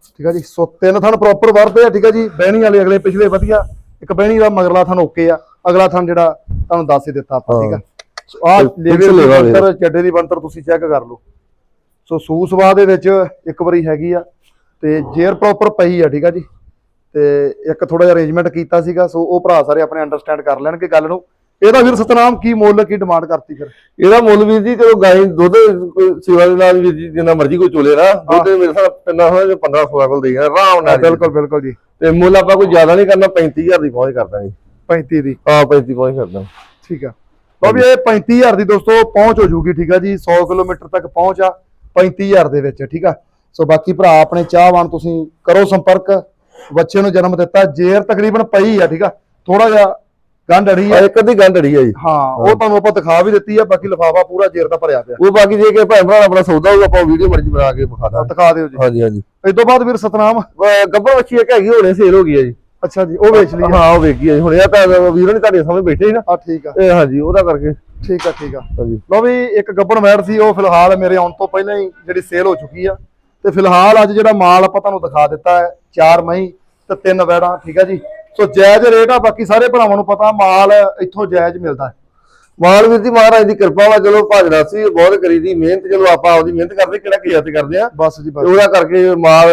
ਠੀਕ ਆ ਜੀ ਸੋ ਤਿੰਨ ਥਣ ਪ੍ਰੋਪਰ ਵਰਦੇ ਆ ਠੀਕ ਆ ਜੀ। ਬਹਿਣੀ ਵਾਲੇ ਅਗਲੇ ਪਿਛਲੇ ਵਧੀਆ ਇੱਕ ਬਹਿਣੀ ਦਾ ਮਗਰਲਾ ਥਣ ਓਕੇ ਆ। ਅਗਲਾ ਥਣ ਜਿਹੜਾ ਤੁਹਾਨੂੰ ਦੱਸ ਹੀ ਦਿੱਤਾ ਆਪਾਂ ਠੀਕ ਆ। ਸੋ ਬਿਲਕੁਲ ਲੇਵੇ ਦੀ ਬੰਤਰ ਚੱਡੇ ਦੀ ਬੰਤਰ ਤੁਸੀਂ ਚੈੱਕ ਕਰ ਲਓ। ਸੋ ਸੂ ਸਵਾ ਦੇ ਵਿੱਚ ਇੱਕ ਵਾਰੀ ਹੈਗੀ ਆ ਤੇ ਜੇਰ ਪ੍ਰੋਪਰ ਪਈ ਆ ਠੀਕ ਆ ਜੀ। ਤੇ ਇੱਕ ਥੋੜਾ ਜਿਹਾ ਅਰੇਂਜਮੈਂਟ ਕੀਤਾ ਸੀਗਾ ਸੋ ਉਹ ਭਰਾ ਸਾਰੇ ਆਪਣੇ ਅੰਡਰਸਟੈਂਡ ਕਰ ਲੈਣਗੇ ਗੱਲ ਨੂੰ। ਇਹਦਾ ਵੀਰ ਸਤਨਾਮ ਕੀ ਮੁੱਲ ਕੀ ਡਿਮਾਂਡ ਕਰਤੀ ਫਿਰ? ਇਹਦਾ ਮੁੱਲ ਵੀਰ ਜੀ ਚਲੋ ਗਾਈ ਦੁੱਧ ਕੋਈ ਸੇਵਾ ਦੇ ਨਾਲ ਵੀਰ ਜੀ ਜਿੰਨਾ ਮਰਜ਼ੀ ਕੋਈ ਚੋਲੇ ਨਾ ਦੁੱਧ ਮੇਰੇ ਸਾਹ ਤਿੰਨਾ ਹੋਣਾ 15 16 ਕੋਲ ਦੇ ਜਾਣਾ ਆਰਾਮ ਨਾਲ। ਜੀ। ਬਿਲਕੁਲ ਬਿਲਕੁਲ ਜੀ। ਤੇ ਮੁੱਲ ਆਪਾਂ ਕੋਈ ਜ਼ਿਆਦਾ ਨਹੀਂ ਕਰਨਾ 35000 ਦੀ ਪਹੁੰਚ ਕਰ ਦਾਂਗੇ। 35 ਦੀ। ਹਾਂ 35 ਪਹੁੰਚ ਕਰ ਦਾਂਗੇ। ਠੀਕ ਆ। ਲਓ ਵੀ ਇਹ 35000 ਦੀ ਦੋਸਤੋ ਪਹੁੰਚ ਹੋ ਜੂਗੀ ਠੀਕ ਆ ਜੀ 100 ਕਿਲੋਮੀਟਰ ਤੱਕ ਪਹੁੰਚ ਆ 35000 ਦੇ ਵਿੱਚ ਠੀਕ ਆ। ਸੋ ਬਾਕੀ ਭਰਾ ਆਪਣੇ ਚਾਹਵਾਨ ਤੁਸੀਂ ਕਰੋ ਸੰਪਰਕ ਬੱਚੇ ਨੂੰ ਜਨਮ ਦਿੱਤਾ ਜੇਰ ਤਕਰੀਬਨ ਪਈ ਆ ਠੀਕ ਆ। ਥੋੜਾ ਜਿਹਾ ਗੰਢ ਅੜੀ ਆ। ਆ ਇੱਕ ਅੱਧੀ ਗੰਢ ਅੜੀ ਆ ਜੀ। ਹਾਂ ਉਹ ਤੁਹਾਨੂੰ ਆਪਾਂ ਦਿਖਾ ਵੀ ਦਿੱਤੀ ਆ ਬਾਕੀ ਲਿਫਾਫਾ ਪੂਰਾ ਜੇਰ ਦਾ ਭਰਿਆ ਪਿਆ। ਉਹ ਬਾਕੀ ਜੇ ਕਿ ਭੈਣ ਭਰਾ ਆਪਣਾ ਸੌਦਾ ਹੋਊਗਾ ਆਪਾਂ ਵੀਡੀਓ ਮਰਜ਼ੀ ਬਣਾ ਕੇ ਵਿਖਾ ਦਿਖਾ ਦਿਓ ਜੀ। ਹਾਂਜੀ ਹਾਂਜੀ। ਇਸ ਤੋਂ ਬਾਅਦ ਵੀਰ ਸਤਨਾਮ? ਗੱਬਰ ਵੱਛੀ ਇੱਕ ਹੈਗੀ ਹੁਣੇ ਸੇਲ ਹੋ ਗਈ ਹੈ ਜੀ। ਅੱਛਾ ਜੀ ਉਹ ਵੇਚ ਲਈ ਹਾਂ? ਉਹ ਹੈ ਜੀ। ਹੁਣ ਇਹ ਤਾਂ ਵੀਰੋ ਨੇ ਤੁਹਾਡੇ ਸਾਹਮਣੇ ਬੈਠੇ ਸੀ ਨਾ। ਆਹ ਠੀਕ ਆ। ਇਹ ਹਾਂਜੀ ਉਹਦਾ ਕਰਕੇ। ਠੀਕ ਆ ਠੀਕ ਆ। ਲਓ ਵੀ ਇੱਕ ਗੱਬਣ ਮੈਟ ਸੀ ਉਹ ਫਿਲਹਾਲ ਮੇਰੇ ਆਉਣ ਤੋਂ ਪਹਿਲਾਂ ਹੀ ਜਿਹੜੀ ਸੇਲ ਹੋ ਚੁੱਕੀ ਆ। ਤੇ ਫਿਲਹਾਲ ਅੱਜ ਜਿਹੜਾ ਮਾਲ ਆਪਾਂ ਤੁਹਾਨੂੰ ਦਿਖਾ ਦਿੱਤਾ ਹੈ ਚਾਰ ਮਹੀਂ ਤੇ ਤਿੰਨ ਵੈੜਾਂ ਠੀਕ ਆ ਜੀ। ਸੋ ਜਾਇਜ਼ ਰੇਟ ਆ ਬਾਕੀ ਸਾਰੇ ਭਰਾਵਾਂ ਨੂੰ ਪਤਾ ਮਾਲ ਇੱਥੋਂ ਜਾਇਜ਼ ਮਿਲਦਾ ਹੈ। ਮਾਲ ਵੀਰ ਜੀ ਮਹਾਰਾਜ ਦੀ ਕਿਰਪਾ ਵਾ ਚਲੋ ਭਾਜੜਾ ਸੀ ਬਹੁਤ ਕਰੀ ਦੀ ਮਿਹਨਤ ਚਲੋ ਆਪਾਂ ਆਪਦੀ ਮਿਹਨਤ ਕਰਦੇ ਕਿਹੜਾ ਕਿਜਤ ਕਰਦੇ ਆ। ਬਸ ਜੀ ਬਸ। ਉਹਦਾ ਕਰਕੇ ਮਾਲ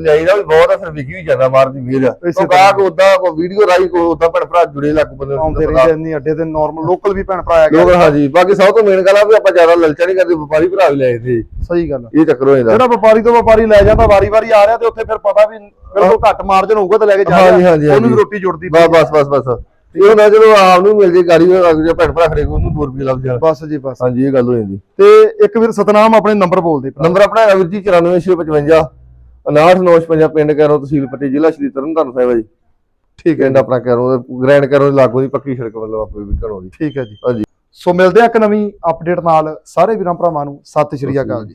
ਲਿਆਈਦਾ ਵੀ ਬਹੁਤ ਆ ਫਿਰ ਵਿਕੀ ਵੀ ਜਾਂਦਾ ਮਾਰ ਦੀ ਇਸੇ ਉਹ ਗਾਹਕ ਉਦਾਂ ਕੋ ਵੀਡੀਓ ਰਾਈ ਕੋ ਉਦਾਂ ਭੈਣ ਭਰਾ ਜੁੜੇ ਲੱਗ ਬੰਦੇ ਆਉਂਦੇ। ਰਹਿੰਦੇ ਇੰਨੀ ਅੱਡੇ ਤੇ ਨਾਰਮਲ ਲੋਕਲ ਵੀ ਭੈਣ ਭਰਾ ਆ। ਗਏ ਹਾਂਜੀ। ਬਾਕੀ ਸਭ ਤੋਂ ਮੇਨ ਗੱਲ ਆ ਵੀ ਆਪਾਂ ਜ਼ਿਆਦਾ ਲਲਚਾ ਨਹੀਂ ਕਰਦੇ ਵਪਾਰੀ ਭਰਾ ਵੀ ਲੈ ਜਾਂਦੇ ਸਹੀ ਗੱਲ। ਇਹ ਚੱਕਰ ਹੋ ਜਾਂਦਾ। ਜਿਹੜਾ ਵਪਾਰੀ ਤੋਂ ਵਪਾਰੀ ਲੈ ਜਾਂਦਾ ਵਾਰੀ-ਵਾਰੀ ਆ ਰਿਹਾ ਤੇ ਉੱਥੇ ਫਿਰ ਪਤਾ ਵੀ ਬਿਲਕੁਲ ਘੱਟ ਮਾਰਜਨ ਹੋਊਗਾ ਤੇ ਲੈ ਕੇ ਜਾ ਰਿਹਾ। ਉਹਨੂੰ। ਰੋਟੀ ਜੁੜਦੀ ਬਸ ਬਸ ਬਸ। ਬਸ ਇਹ ਨਾ ਜਦੋਂ ਆਪ ਨੂੰ ਮਿਲ ਜੇ ਗਾੜੀ ਅਗਲੇ ਭੈਣ ਭਰਾ ਖੜੇ ਕੋ ਉਹਨੂੰ 2 ਰੁਪਏ ਲੱਭ ਜਾਣ। ਬਸ ਜੀ ਬਸ। ਹਾਂਜੀ ਇਹ ਗੱਲ ਹੋ ਜਾਂਦੀ। ਤੇ ਇੱਕ ਵੀਰ ਸਤਨਾਮ ਆਪਣੇ ਨੰਬਰ ਬੋਲਦੇ ਨੰਬਰ ਆਪਣਾ ਹੈਗਾ ਵੀਰ ਜੀ 94655 5995 ਪਿੰਡ ਕੈਰੋ ਤਹਿਸੀਲ ਪੱਟੀ ਜ਼ਿਲ੍ਹਾ ਸ਼੍ਰੀ ਤਰਨਤਾਰਨ ਸਾਹਿਬ ਹੈ ਜੀ। ਠੀਕ ਹੈ ਆਪਣਾ ਕਰੋ ਗ੍ਰੈਂਡ ਕਰੋ ਲਾਗੋ ਦੀ ਪੱਕੀ ਸੜਕ ਮਤਲਬ ਆਪੇ ਵੀ ਘਰੋਂ ਦੀ। ਠੀਕ ਹੈ ਜੀ। ਹਾਂਜੀ। ਸੋ ਮਿਲਦੇ ਆ ਇੱਕ ਨਵੀਂ ਅਪਡੇਟ ਨਾਲ। ਸਾਰੇ ਵੀਰਾਂ ਭਰਾਵਾਂ ਨੂੰ ਸਤਿ ਸ਼੍ਰੀ ਅਕਾਲ ਜੀ।